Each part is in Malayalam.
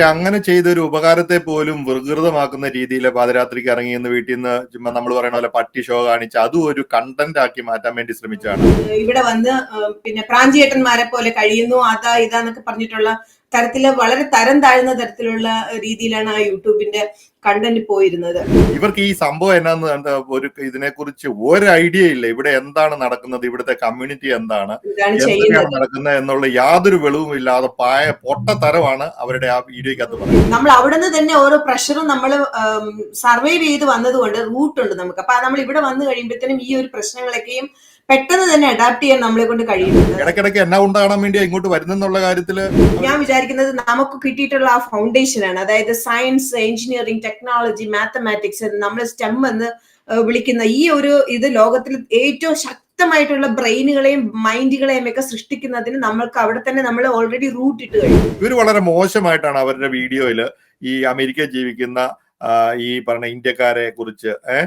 പക്ഷെ അങ്ങനെ ചെയ്ത ഒരു ഉപകാരത്തെ പോലും വികൃതമാക്കുന്ന രീതിയിൽ പാതിരാത്രിക്ക് ഇറങ്ങി എന്ന് വീട്ടിൽ നിന്ന് ചുമ്മാ നമ്മൾ പറയുന്ന പോലെ പട്ടി ഷോ കാണിച്ച് അതും ഒരു കണ്ടന്റ് ആക്കി മാറ്റാൻ വേണ്ടി ശ്രമിച്ചാണ് ഇവിടെ വന്ന് പിന്നെ പ്രാഞ്ചിയേട്ടന്മാരെ പോലെ കഴിയുന്നു അതാ ഇതാന്നൊക്കെ പറഞ്ഞിട്ടുള്ള തരത്തിൽ വളരെ തരം താഴ്ന്ന തരത്തിലുള്ള രീതിയിലാണ് ആ യൂട്യൂബിന്റെ കണ്ടന്റ് പോയിരുന്നത്. ഇവർക്ക് ഈ സംഭവം എന്നാന്ന് ഒരു ഇതിനെ കുറിച്ച് ഒരു ഐഡിയ ഇല്ല. ഇവിടെ എന്താണ് നടക്കുന്നത്? ഇവിടുത്തെ കമ്മ്യൂണിറ്റി എന്താണ്? നടക്കുന്നത് എന്നുള്ള യാതൊരു വെളിവും ഇല്ലാതെ പായ പൊട്ട തരമാണ് അവരുടെ ആ വീഡിയോക്കകത്ത് പറയുന്നത്. നമ്മൾ അവിടെ നിന്ന് തന്നെ ഓരോ പ്രഷറും നമ്മൾ സർവൈവ് ചെയ്ത് വന്നതുകൊണ്ട് റൂട്ട് ഉണ്ട് നമുക്ക്. അപ്പൊ നമ്മൾ ഇവിടെ വന്നു കഴിയുമ്പോഴത്തേനും ഈ ഒരു പ്രശ്നങ്ങളൊക്കെയും പെട്ടെന്ന് തന്നെ അഡാപ്റ്റ് ചെയ്യാൻ നമ്മളെ കൊണ്ട് കഴിയുന്നുണ്ട് ഇടയ്ക്കിടയ്ക്ക് എന്നാ ഉണ്ടാകാൻ വേണ്ടി ഇങ്ങോട്ട് വരുന്നെന്നുള്ള കാര്യത്തിൽ ഞാൻ വിചാരിക്കുന്നത് നമുക്ക് കിട്ടിയിട്ടുള്ള ആ ഫൗണ്ടേഷൻ ആണ്. അതായത് സയൻസ് എഞ്ചിനീയറിംഗ് ടെക്നോളജി മാത്തമാറ്റിക്സ് നമ്മൾ സ്റ്റെം എന്ന് വിളിക്കുന്ന ഈ ഒരു ഇത് ലോകത്തിൽ ഏറ്റവും ശക്തമായിട്ടുള്ള ബ്രെയിനുകളെയും മൈൻഡുകളെയും ഒക്കെ സൃഷ്ടിക്കുന്നതിന് നമ്മൾക്ക് അവിടെ തന്നെ നമ്മൾ ഓൾറെഡി റൂട്ട് ഇട്ട് കഴിഞ്ഞു. ഇവർ വളരെ മോശമായിട്ടാണ് അവരുടെ വീഡിയോയിൽ ഈ അമേരിക്ക ജീവിക്കുന്ന ഈ പറഞ്ഞ ഇന്ത്യക്കാരെ കുറിച്ച് ഏഹ്.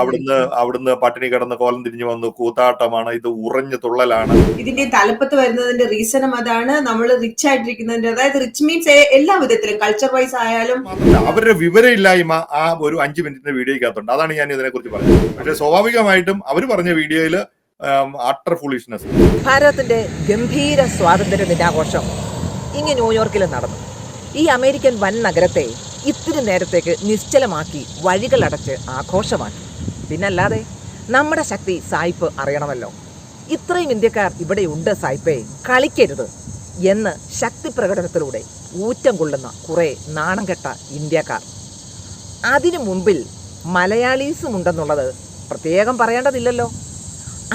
അവിടുന്ന് അവിടുന്ന് പട്ടിണി കിടന്ന് കോലം തിരിഞ്ഞു വന്നു. കൂത്താട്ടമാണ്. ഇത് ഉറഞ്ഞു തുള്ളലാണ്. ഇതിന്റെ തലപ്പത്ത് വരുന്നതിന്റെ റീസണും അതാണ്. നമ്മൾ റിച്ച് ആയിട്ടിരിക്കുന്നതിന്റെ അതായത് റിച്ച് മീൻസ് എല്ലാ വിധത്തിലും കൾച്ചർ വൈസ് ആയാലും അവരുടെ വിവരമില്ലായ്മ ആ ഒരു അഞ്ചു മിനിറ്റിന്റെ വീഡിയോക്കകത്തുണ്ട് അതാണ് ഞാൻ ഇതിനെ കുറിച്ച് പറഞ്ഞത്. പക്ഷെ സ്വാഭാവികമായിട്ടും അവർ പറഞ്ഞ വീഡിയോയിൽ അട്ടർ ഫുളിഷ്നെസ് ഭാരതത്തിന്റെ ഗംഭീര സ്വാതന്ത്ര്യ ദിനാഘോഷം ഇങ്ങ് ന്യൂയോർക്കിൽ നടന്നു. ഈ അമേരിക്കൻ വൻ നഗരത്തെ ഇത്തിരി നേരത്തേക്ക് നിശ്ചലമാക്കി വഴികളടച്ച് ആഘോഷമാക്കി. പിന്നല്ലാതെ നമ്മുടെ ശക്തി സായിപ്പ് അറിയണമല്ലോ. ഇത്രയും ഇന്ത്യക്കാർ ഇവിടെയുണ്ട് സായിപ്പേ കളിക്കരുത് എന്ന് ശക്തി പ്രകടനത്തിലൂടെ ഊറ്റം കൊള്ളുന്ന കുറേ നാണം കെട്ട ഇന്ത്യക്കാർ. അതിനു മുമ്പിൽ മലയാളീസും ഉണ്ടെന്നുള്ളത് പ്രത്യേകം പറയേണ്ടതില്ലല്ലോ.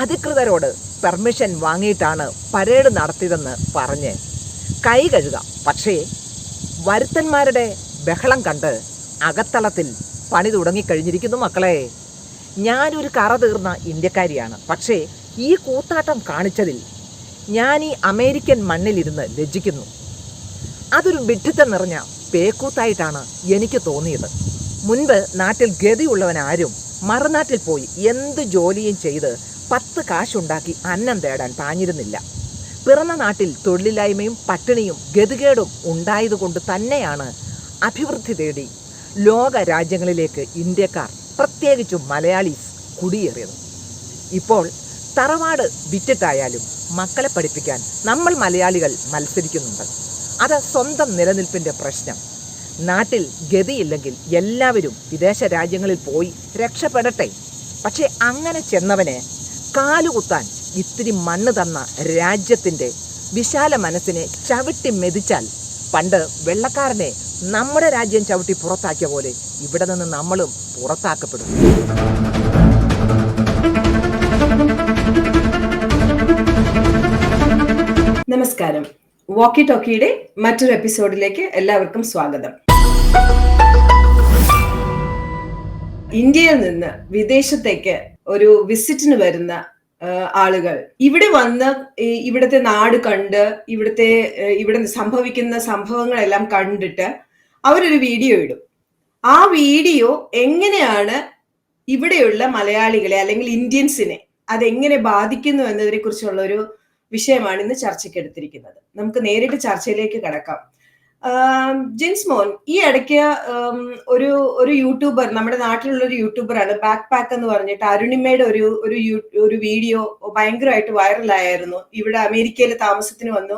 അധികൃതരോട് പെർമിഷൻ വാങ്ങിയിട്ടാണ് പരേഡ് നടത്തിയതെന്ന് പറഞ്ഞ് കൈ കഴുകാം. പക്ഷേ വരുത്തന്മാരുടെ ബഹളം കണ്ട് അകത്തളത്തിൽ പണി തുടങ്ങിക്കഴിഞ്ഞിരിക്കുന്നു മക്കളെ. ഞാനൊരു കറ തീർന്ന ഇന്ത്യക്കാരിയാണ്. പക്ഷേ ഈ കൂത്താട്ടം കാണിച്ചതിൽ ഞാൻ ഈ അമേരിക്കൻ മണ്ണിലിരുന്ന് ലജ്ജിക്കുന്നു. അതൊരു വിഡ്ഢിത്തം നിറഞ്ഞ പേക്കൂത്തായിട്ടാണ് എനിക്ക് തോന്നിയത്. മുൻപ് നാട്ടിൽ ഗതിയുള്ളവൻ ആരും മറുനാട്ടിൽ പോയി എന്ത് ജോലിയും ചെയ്ത് പത്ത് കാശുണ്ടാക്കി അന്നം തേടാൻ പാഞ്ഞിരുന്നില്ല. പിറന്ന നാട്ടിൽ തൊഴിലില്ലായ്മയും പട്ടിണിയും ഗതികേടും ഉണ്ടായതുകൊണ്ട് തന്നെയാണ് അഭിവൃദ്ധി തേടി ലോക രാജ്യങ്ങളിലേക്ക് ഇന്ത്യക്കാർ പ്രത്യേകിച്ചും മലയാളീസ് കുടിയേറിയത്. ഇപ്പോൾ തറവാട് വിറ്റിട്ടായാലും മക്കളെ പഠിപ്പിക്കാൻ നമ്മൾ മലയാളികൾ മത്സരിക്കുന്നുണ്ട്. അത് സ്വന്തം നിലനിൽപ്പിന്റെ പ്രശ്നം. നാട്ടിൽ ഗതിയില്ലെങ്കിൽ എല്ലാവരും വിദേശ രാജ്യങ്ങളിൽ പോയി രക്ഷപ്പെടട്ടെ. പക്ഷേ അങ്ങനെ ചെന്നവനെ കാലുകുത്താൻ ഇത്തിരി മണ്ണ് തന്ന രാജ്യത്തിന്റെ വിശാല മനസ്സിനെ ചവിട്ടി മെതിച്ചാൽ പണ്ട് വെള്ളക്കാരനെ നമ്മുടെ രാജ്യം ചവിട്ടി പുറത്താക്കിയ പോലെ ഇവിടെ നിന്ന് നമ്മളും പുറത്താക്കപ്പെടും നമസ്കാരം. വാക്കി ടോക്കിയുടെ മറ്റൊരു എപ്പിസോഡിലേക്ക് എല്ലാവർക്കും സ്വാഗതം. ഇന്ത്യയിൽ നിന്ന് വിദേശത്തേക്ക് ഒരു വിസിറ്റിന് വരുന്ന ആളുകൾ ഇവിടെ വന്ന് ഇവിടുത്തെ നാട് കണ്ട് ഇവിടുത്തെ ഇവിടെ സംഭവിക്കുന്ന സംഭവങ്ങളെല്ലാം കണ്ടിട്ട് അവരൊരു വീഡിയോ ഇടും. ആ വീഡിയോ എങ്ങനെയാണ് ഇവിടെയുള്ള മലയാളികളെ അല്ലെങ്കിൽ ഇന്ത്യൻസിനെ അതെങ്ങനെ ബാധിക്കുന്നു എന്നതിനെ കുറിച്ചുള്ള ഒരു വിഷയമാണ് ഇന്ന് ചർച്ചയ്ക്ക് എടുത്തിരിക്കുന്നത്. നമുക്ക് നേരിട്ട് ചർച്ചയിലേക്ക് കടക്കാം. ജിൻസ് മോൻ ഈ ഇടയ്ക്ക് ഒരു ഒരു യൂട്യൂബർ നമ്മുടെ നാട്ടിലുള്ള ഒരു യൂട്യൂബറാണ് ബാക്ക് പാക്ക് എന്ന് പറഞ്ഞിട്ട് അരുണിമയുടെ ഒരു ഒരു ഒരു വീഡിയോ ഭയങ്കരമായിട്ട് വൈറലായിരുന്നു. ഇവിടെ അമേരിക്കയിൽ താമസത്തിന് വന്നു.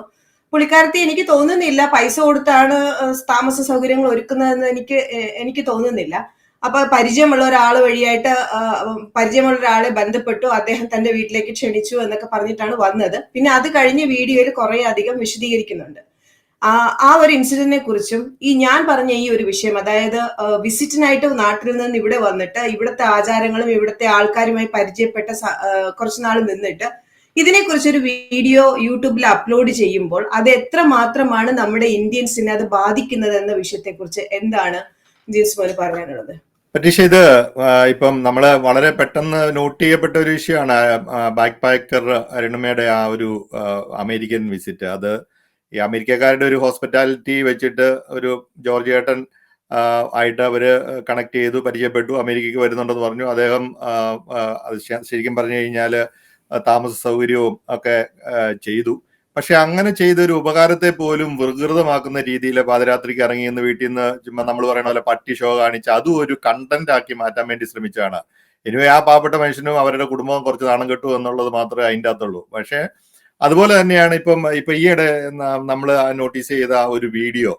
പുള്ളിക്കാരത്തി എനിക്ക് തോന്നുന്നില്ല പൈസ കൊടുത്താണ് താമസ സൗകര്യങ്ങൾ ഒരുക്കുന്നതെന്ന് എനിക്ക് എനിക്ക് തോന്നുന്നില്ല. അപ്പൊ പരിചയമുള്ള ഒരാൾ വഴിയായിട്ട് പരിചയമുള്ള ഒരാളെ ബന്ധപ്പെട്ടു അദ്ദേഹം തന്റെ വീട്ടിലേക്ക് ക്ഷണിച്ചു എന്നൊക്കെ പറഞ്ഞിട്ടാണ് വന്നത്. പിന്നെ അത് കഴിഞ്ഞ് വീഡിയോയിൽ കുറെ അധികം വിശദീകരിക്കുന്നുണ്ട്. ആ ഒരു ഇൻസിഡന്റിനെ കുറിച്ചും ഈ ഞാൻ പറഞ്ഞ ഈ ഒരു വിഷയം അതായത് വിസിറ്റിനായിട്ട് നാട്ടിൽ നിന്ന് ഇവിടെ വന്നിട്ട് ഇവിടുത്തെ ആചാരങ്ങളും ഇവിടുത്തെ ആൾക്കാരുമായി പരിചയപ്പെട്ട കുറച്ചുനാൾ നാൾ നിന്നിട്ട് ഇതിനെക്കുറിച്ചൊരു വീഡിയോ യൂട്യൂബിൽ അപ്ലോഡ് ചെയ്യുമ്പോൾ അത് എത്ര മാത്രമാണ് നമ്മുടെ ഇന്ത്യൻസിനെ അത് ബാധിക്കുന്നത് എന്ന വിഷയത്തെക്കുറിച്ച് എന്താണ് ജിൻസ് മോന് പറയാനുള്ളത്? പറ്റീഷ ഇത് ഇപ്പം നമ്മൾ വളരെ പെട്ടെന്ന് നോട്ട് ചെയ്യപ്പെട്ട ഒരു വിഷയമാണ് ബാക്ക് പാക്കർ അരുണിമയുടെ ആ ഒരു അമേരിക്കൻ വിസിറ്റ്. അത് ഈ അമേരിക്കക്കാരുടെ ഒരു ഹോസ്പിറ്റാലിറ്റി വെച്ചിട്ട് ഒരു ജോർജ് ഏട്ടൻ ആയിട്ട് അവർ കണക്ട് ചെയ്തു പരിചയപ്പെട്ടു അമേരിക്കയ്ക്ക് വരുന്നുണ്ടെന്ന് പറഞ്ഞു. അദ്ദേഹം ശരിക്കും പറഞ്ഞു കഴിഞ്ഞാൽ താമസ സൗകര്യവും ഒക്കെ ചെയ്തു. പക്ഷെ അങ്ങനെ ചെയ്ത ഒരു ഉപകാരത്തെ പോലും വികൃതമാക്കുന്ന രീതിയിൽ പാതിരാത്രിക്ക് ഇറങ്ങി എന്ന് വീട്ടിൽ നിന്ന് ചുമ്മാ നമ്മൾ പറയുന്ന പോലെ പട്ടി ഷോ കാണിച്ച് അതും ഒരു കണ്ടന്റ് ആക്കി മാറ്റാൻ വേണ്ടി ശ്രമിച്ചാണ് ഇനി ആ പാവപ്പെട്ട മനുഷ്യനും അവരുടെ കുടുംബവും കുറച്ച് നാണം കെട്ടു എന്നുള്ളത് മാത്രമേ അതിന്റെ അകത്തുള്ളൂ. പക്ഷേ അതുപോലെ തന്നെയാണ് ഇപ്പം ഇപ്പൊ ഈയിടെ നമ്മൾ നോട്ടീസ് ചെയ്ത ഒരു വീഡിയോ.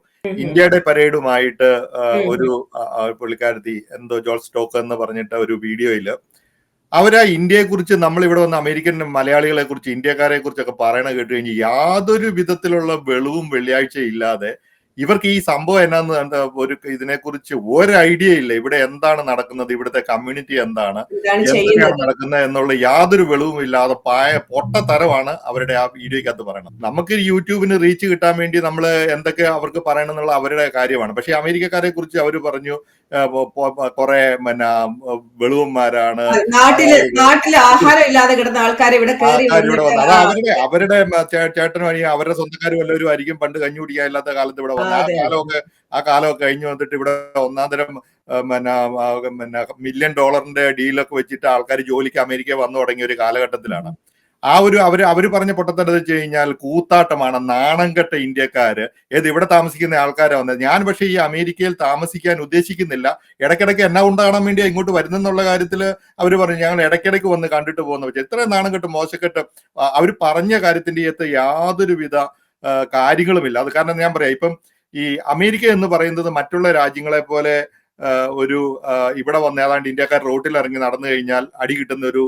ഇന്ത്യയുടെ പരേഡുമായിട്ട് ഒരു പുള്ളിക്കാരത്തി എന്തോ ജോൾ സ്റ്റോക്ക് എന്ന് പറഞ്ഞിട്ട് ഒരു വീഡിയോയിൽ അവരാ ഇന്ത്യയെ കുറിച്ച് നമ്മൾ ഇവിടെ വന്ന അമേരിക്കൻ മലയാളികളെ കുറിച്ച് ഇന്ത്യക്കാരെ കുറിച്ചൊക്കെ പറയണ കേട്ട് കഴിഞ്ഞ് യാതൊരു വിധത്തിലുള്ള വെളിവും വെള്ളിയാഴ്ച ഇല്ലാതെ ഇവർക്ക് ഈ സംഭവം എന്നാന്ന് എന്താ ഒരു ഇതിനെക്കുറിച്ച് ഒരു ഐഡിയ ഇല്ല. ഇവിടെ എന്താണ് നടക്കുന്നത്? ഇവിടുത്തെ കമ്മ്യൂണിറ്റി എന്താണ്? എന്തൊക്കെയാണ് നടക്കുന്നത് എന്നുള്ള യാതൊരു വെളിവും ഇല്ലാതെ പായ പൊട്ടത്തരമാണ് അവരുടെ ആ വീഡിയോക്കകത്ത് പറയുന്നത് നമുക്ക് യൂട്യൂബിന് റീച്ച് കിട്ടാൻ വേണ്ടി നമ്മൾ എന്തൊക്കെ അവർക്ക് പറയണം എന്നുള്ള അവരുടെ കാര്യമാണ്. പക്ഷെ അമേരിക്കക്കാരെ കുറിച്ച് അവർ പറഞ്ഞു കുറെ പിന്നെ വെളുവന്മാരാണ്. നാട്ടിൽ നാട്ടിൽ ആഹാരം ഇല്ലാതെ കിടന്ന ഇവിടെ ആൾക്കാർ അവരുടെ അവരുടെ ചേട്ടനും അവരുടെ സ്വന്തക്കാരും എല്ലാവരും ആയിരിക്കും പണ്ട് കഞ്ഞി കുടിക്കാനില്ലാത്ത കാലത്ത് ഇവിടെ വന്നത്. ആ. കാലമൊക്കെ ആ കാലമൊക്കെ കഴിഞ്ഞു വന്നിട്ട് ഇവിടെ ഒന്നാം തരം പിന്നെ പിന്നെ മില്യൺ ഡോളറിന്റെ ഡീലൊക്കെ വെച്ചിട്ട് ആൾക്കാർ ജോലിക്ക് അമേരിക്ക വന്നു തുടങ്ങിയ ഒരു കാലഘട്ടത്തിലാണ്. ആ ഒരു അവർ അവർ പറഞ്ഞ പൊട്ടത്തേണ്ടത് വെച്ച് കഴിഞ്ഞാൽ കൂത്താട്ടമാണ് നാണം കെട്ട ഇന്ത്യക്കാര്. ഏത് ഇവിടെ താമസിക്കുന്ന ആൾക്കാരാ വന്നത്. ഞാൻ പക്ഷേ ഈ അമേരിക്കയിൽ താമസിക്കാൻ ഉദ്ദേശിക്കുന്നില്ല. ഇടയ്ക്കിടയ്ക്ക് എന്നാ ഉണ്ടാകാൻ വേണ്ടി ഇങ്ങോട്ട് വരുന്നെന്നുള്ള കാര്യത്തിൽ അവർ പറഞ്ഞു. ഞങ്ങൾ ഇടയ്ക്കിടയ്ക്ക് വന്ന് കണ്ടിട്ട് പോകുന്ന. പക്ഷേ എത്ര നാണം കെട്ട് മോശക്കെട്ട് അവർ പറഞ്ഞ കാര്യത്തിന്റെ അകത്ത് യാതൊരുവിധ കാര്യങ്ങളുമില്ല. അത് കാരണം ഞാൻ പറയാം ഇപ്പം ഈ അമേരിക്ക എന്ന് പറയുന്നത് മറ്റുള്ള രാജ്യങ്ങളെ പോലെ ഒരു ഇവിടെ വന്ന് ഏതാണ്ട് ഇന്ത്യക്കാർ റോട്ടിൽ ഇറങ്ങി നടന്നു കഴിഞ്ഞാൽ അടി കിട്ടുന്ന ഒരു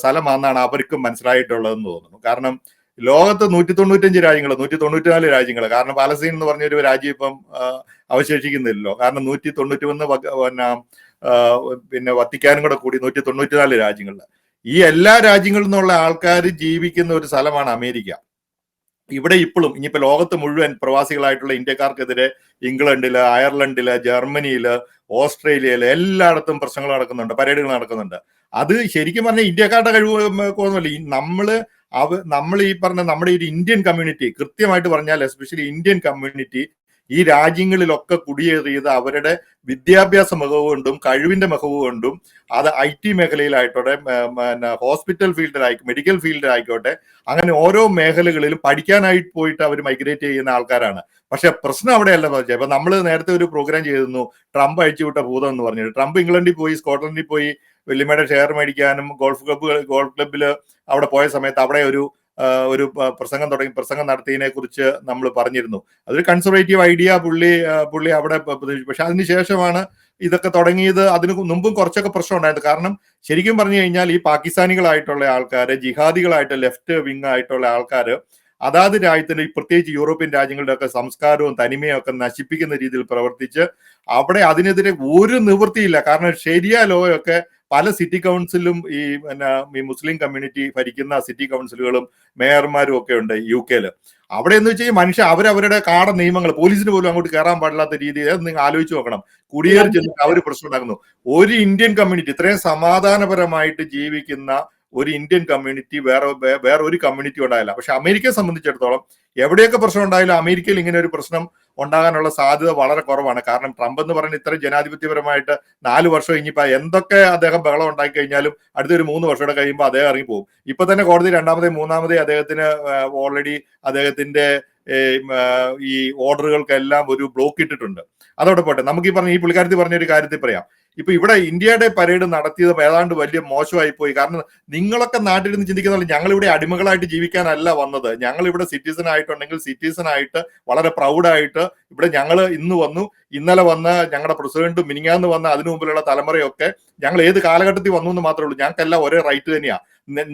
സ്ഥലമാണെന്നാണ് അവർക്കും മനസ്സിലായിട്ടുള്ളതെന്ന് തോന്നുന്നു. കാരണം ലോകത്ത് നൂറ്റി തൊണ്ണൂറ്റഞ്ച് രാജ്യങ്ങൾ നൂറ്റി തൊണ്ണൂറ്റിനാല് രാജ്യങ്ങൾ കാരണം പാലസ്തീൻ എന്ന് പറഞ്ഞൊരു രാജ്യം ഇപ്പം അവശേഷിക്കുന്നില്ലല്ലോ. കാരണം നൂറ്റി തൊണ്ണൂറ്റി ഒന്ന് പിന്നെ പിന്നെ വത്തിക്കാനും കൂടെ കൂടി നൂറ്റി തൊണ്ണൂറ്റിനാല് രാജ്യങ്ങളിൽ ഈ എല്ലാ രാജ്യങ്ങളിൽ നിന്നുള്ള ആൾക്കാർ ജീവിക്കുന്ന ഒരു സ്ഥലമാണ് അമേരിക്ക. ഇവിടെ ഇപ്പോഴും ഇനിയിപ്പോ ലോകത്ത് മുഴുവൻ പ്രവാസികളായിട്ടുള്ള ഇന്ത്യക്കാർക്കെതിരെ ഇംഗ്ലണ്ടിൽ അയർലൻഡിൽ ജർമ്മനിയിൽ ഓസ്ട്രേലിയയിൽ എല്ലായിടത്തും പ്രശ്നങ്ങൾ നടക്കുന്നുണ്ട് പരേഡുകൾ നടക്കുന്നുണ്ട്. അത് ശരിക്കും പറഞ്ഞാൽ ഇന്ത്യക്കാരുടെ കഴിവ് നമ്മൾ അവ നമ്മൾ ഈ പറഞ്ഞ നമ്മുടെ ഒരു ഇന്ത്യൻ കമ്മ്യൂണിറ്റി കൃത്യമായിട്ട് പറഞ്ഞാൽ എസ്പെഷ്യലി ഇന്ത്യൻ കമ്മ്യൂണിറ്റി ഈ രാജ്യങ്ങളിലൊക്കെ കുടിയേറിയത് അവരുടെ വിദ്യാഭ്യാസ മികവ് കൊണ്ടും കഴിവിന്റെ മികവ് കൊണ്ടും അത് ഐ ടി മേഖലയിലായിക്കോട്ടെ പിന്നെ ഹോസ്പിറ്റൽ ഫീൽഡിലായി മെഡിക്കൽ ഫീൽഡിലായിക്കോട്ടെ അങ്ങനെ ഓരോ മേഖലകളിലും പഠിക്കാനായിട്ട് പോയിട്ട് അവർ മൈഗ്രേറ്റ് ചെയ്യുന്ന ആൾക്കാരാണ്. പക്ഷെ പ്രശ്നം അവിടെയല്ല പറഞ്ഞത് ഇപ്പൊ നമ്മൾ നേരത്തെ ഒരു പ്രോഗ്രാം ചെയ്തിരുന്നു ട്രംപ് അഴിച്ചുവിട്ട ഭൂതം എന്ന് പറഞ്ഞിട്ട്. ട്രംപ് ഇംഗ്ലണ്ടിൽ പോയി സ്കോട്ട്ലൻഡിൽ പോയി വെല്ലിമയുടെ ഷെയർ മേടിക്കാനും ഗോൾഫ് ക്ലബ്ബ് ഗോൾഫ് ക്ലബ്ബിൽ അവിടെ പോയ സമയത്ത് അവിടെ ഒരു ഒരു പ്രസംഗം തുടങ്ങി പ്രസംഗം നടത്തിയതിനെ കുറിച്ച് നമ്മൾ പറഞ്ഞിരുന്നു. അതൊരു കൺസർവേറ്റീവ് ഐഡിയ പുള്ളി പുള്ളി അവിടെ പക്ഷെ അതിന് ശേഷമാണ് ഇതൊക്കെ തുടങ്ങിയത്. അതിന് മുമ്പും കുറച്ചൊക്കെ പ്രശ്നം ഉണ്ടായിരുന്നു. കാരണം ശരിക്കും പറഞ്ഞു കഴിഞ്ഞാൽ ഈ പാകിസ്ഥാനികളായിട്ടുള്ള ആൾക്കാർ ജിഹാദികളായിട്ട് ലെഫ്റ്റ് വിങ് ആയിട്ടുള്ള ആൾക്കാർ അതാത് രാജ്യത്തിന്റെ പ്രത്യേകിച്ച് യൂറോപ്യൻ രാജ്യങ്ങളുടെ ഒക്കെ സംസ്കാരവും തനിമയും ഒക്കെ നശിപ്പിക്കുന്ന രീതിയിൽ പ്രവർത്തിച്ച് അവിടെ അതിനെതിരെ ഒരു നിവൃത്തിയില്ല. കാരണം ശരിയാ ലോയൊക്കെ പല സിറ്റി കൗൺസിലും ഈ പിന്നെ ഈ മുസ്ലിം കമ്മ്യൂണിറ്റി ഭരിക്കുന്ന സിറ്റി കൗൺസിലുകളും മേയർമാരും ഒക്കെ ഉണ്ട് യു കെയിൽ അവിടെ എന്ന് വെച്ചാൽ മനുഷ്യ അവരവരുടെ കാട നിയമങ്ങൾ പോലീസിന് പോലും അങ്ങോട്ട് കയറാൻ പാടില്ലാത്ത രീതിയിൽ നിങ്ങൾ ആലോചിച്ച് നോക്കണം. കുടിയേറി ചെന്നിട്ട് അവർ പ്രശ്നം ഉണ്ടാക്കുന്നു. ഒരു ഇന്ത്യൻ കമ്മ്യൂണിറ്റി ഇത്രയും സമാധാനപരമായിട്ട് ജീവിക്കുന്ന ഒരു ഇന്ത്യൻ കമ്മ്യൂണിറ്റി വേറെ വേറെ ഒരു കമ്മ്യൂണിറ്റി ഉണ്ടായില്ല. പക്ഷെ അമേരിക്കയെ സംബന്ധിച്ചിടത്തോളം എവിടെയൊക്കെ പ്രശ്നം ഉണ്ടായാലും അമേരിക്കയിൽ ഇങ്ങനെ ഒരു പ്രശ്നം ഉണ്ടാകാനുള്ള സാധ്യത വളരെ കുറവാണ്. കാരണം ട്രംപ് എന്ന് പറയുന്ന ഇത്ര ജനാധിപത്യപരമായിട്ട് നാല് വർഷം കഴിഞ്ഞിപ്പോ എന്തൊക്കെ അദ്ദേഹം ബഹളം ഉണ്ടാക്കി കഴിഞ്ഞാലും അടുത്തൊരു മൂന്ന് വർഷം കൂടെ കഴിയുമ്പോൾ അദ്ദേഹം ഇറങ്ങിപ്പോകും ഇപ്പൊ തന്നെ കോടതി രണ്ടാമതേ മൂന്നാമതേ അദ്ദേഹത്തിന് ഓൾറെഡി അദ്ദേഹത്തിന്റെ ഈ ഓർഡറുകൾക്കെല്ലാം ഒരു ബ്ലോക്ക് ഇട്ടിട്ടുണ്ട്. അതോടെ പോട്ടെ. നമുക്ക് ഈ പറഞ്ഞ ഈ പുള്ളിക്കാരത്തിൽ പറഞ്ഞ ഒരു കാര്യത്തിൽ പറയാം. ഇപ്പൊ ഇവിടെ ഇന്ത്യയുടെ പരേഡ് നടത്തിയത് ഏതാണ്ട് വലിയ മോശമായി പോയി കാരണം നിങ്ങളൊക്കെ നാട്ടിൽ നിന്ന് ചിന്തിക്കുന്ന ഞങ്ങൾ ഇവിടെ അടിമകളായിട്ട് ജീവിക്കാനല്ല വന്നത്. ഞങ്ങൾ ഇവിടെ സിറ്റിസൺ ആയിട്ടുണ്ടെങ്കിൽ സിറ്റിസൺ ആയിട്ട് വളരെ പ്രൗഡായിട്ട് ഇവിടെ ഞങ്ങൾ ഇന്ന് വന്നു. ഇന്നലെ വന്ന ഞങ്ങളുടെ പ്രസിഡന്റും മിനിങ്ങാന്ന് വന്ന അതിനു മുമ്പിലുള്ള തലമുറയൊക്കെ ഞങ്ങൾ ഏത് കാലഘട്ടത്തിൽ വന്നു എന്ന് മാത്രമേ ഉള്ളൂ. ഞങ്ങൾക്കെല്ലാം ഒരേ റൈറ്റ് തന്നെയാണ്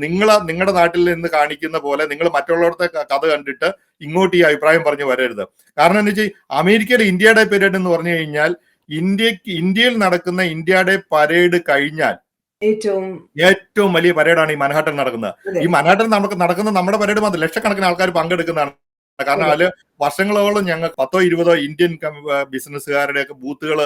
നിങ്ങൾ നിങ്ങളുടെ നാട്ടിൽ നിന്ന് കാണിക്കുന്ന പോലെ നിങ്ങൾ മറ്റുള്ളവരുടെ കഥ കണ്ടിട്ട് ഇങ്ങോട്ട് ഈ അഭിപ്രായം പറഞ്ഞു വരരുത്. കാരണം എന്ന് വെച്ചാൽ അമേരിക്കയുടെ ഇന്ത്യയുടെ പരേഡ് എന്ന് പറഞ്ഞു കഴിഞ്ഞാൽ ഇന്ത്യയ്ക്ക് ഇന്ത്യയിൽ നടക്കുന്ന ഇന്ത്യയുടെ പരേഡ് കഴിഞ്ഞാൽ ഏറ്റവും ഏറ്റവും വലിയ പരേഡാണ് ഈ മൻഹാട്ടൻ നടക്കുന്നത്. ഈ മൻഹാട്ടൻ നമുക്ക് നടക്കുന്ന നമ്മുടെ പരേഡ് മാത്രം ലക്ഷക്കണക്കിന് ആൾക്കാർ പങ്കെടുക്കുന്നതാണ്. കാരണം അതിൽ വർഷങ്ങളോളം ഞങ്ങൾ പത്തോ ഇരുപതോ ഇന്ത്യൻ ബിസിനസ്സുകാരുടെ ഒക്കെ ബൂത്തുകൾ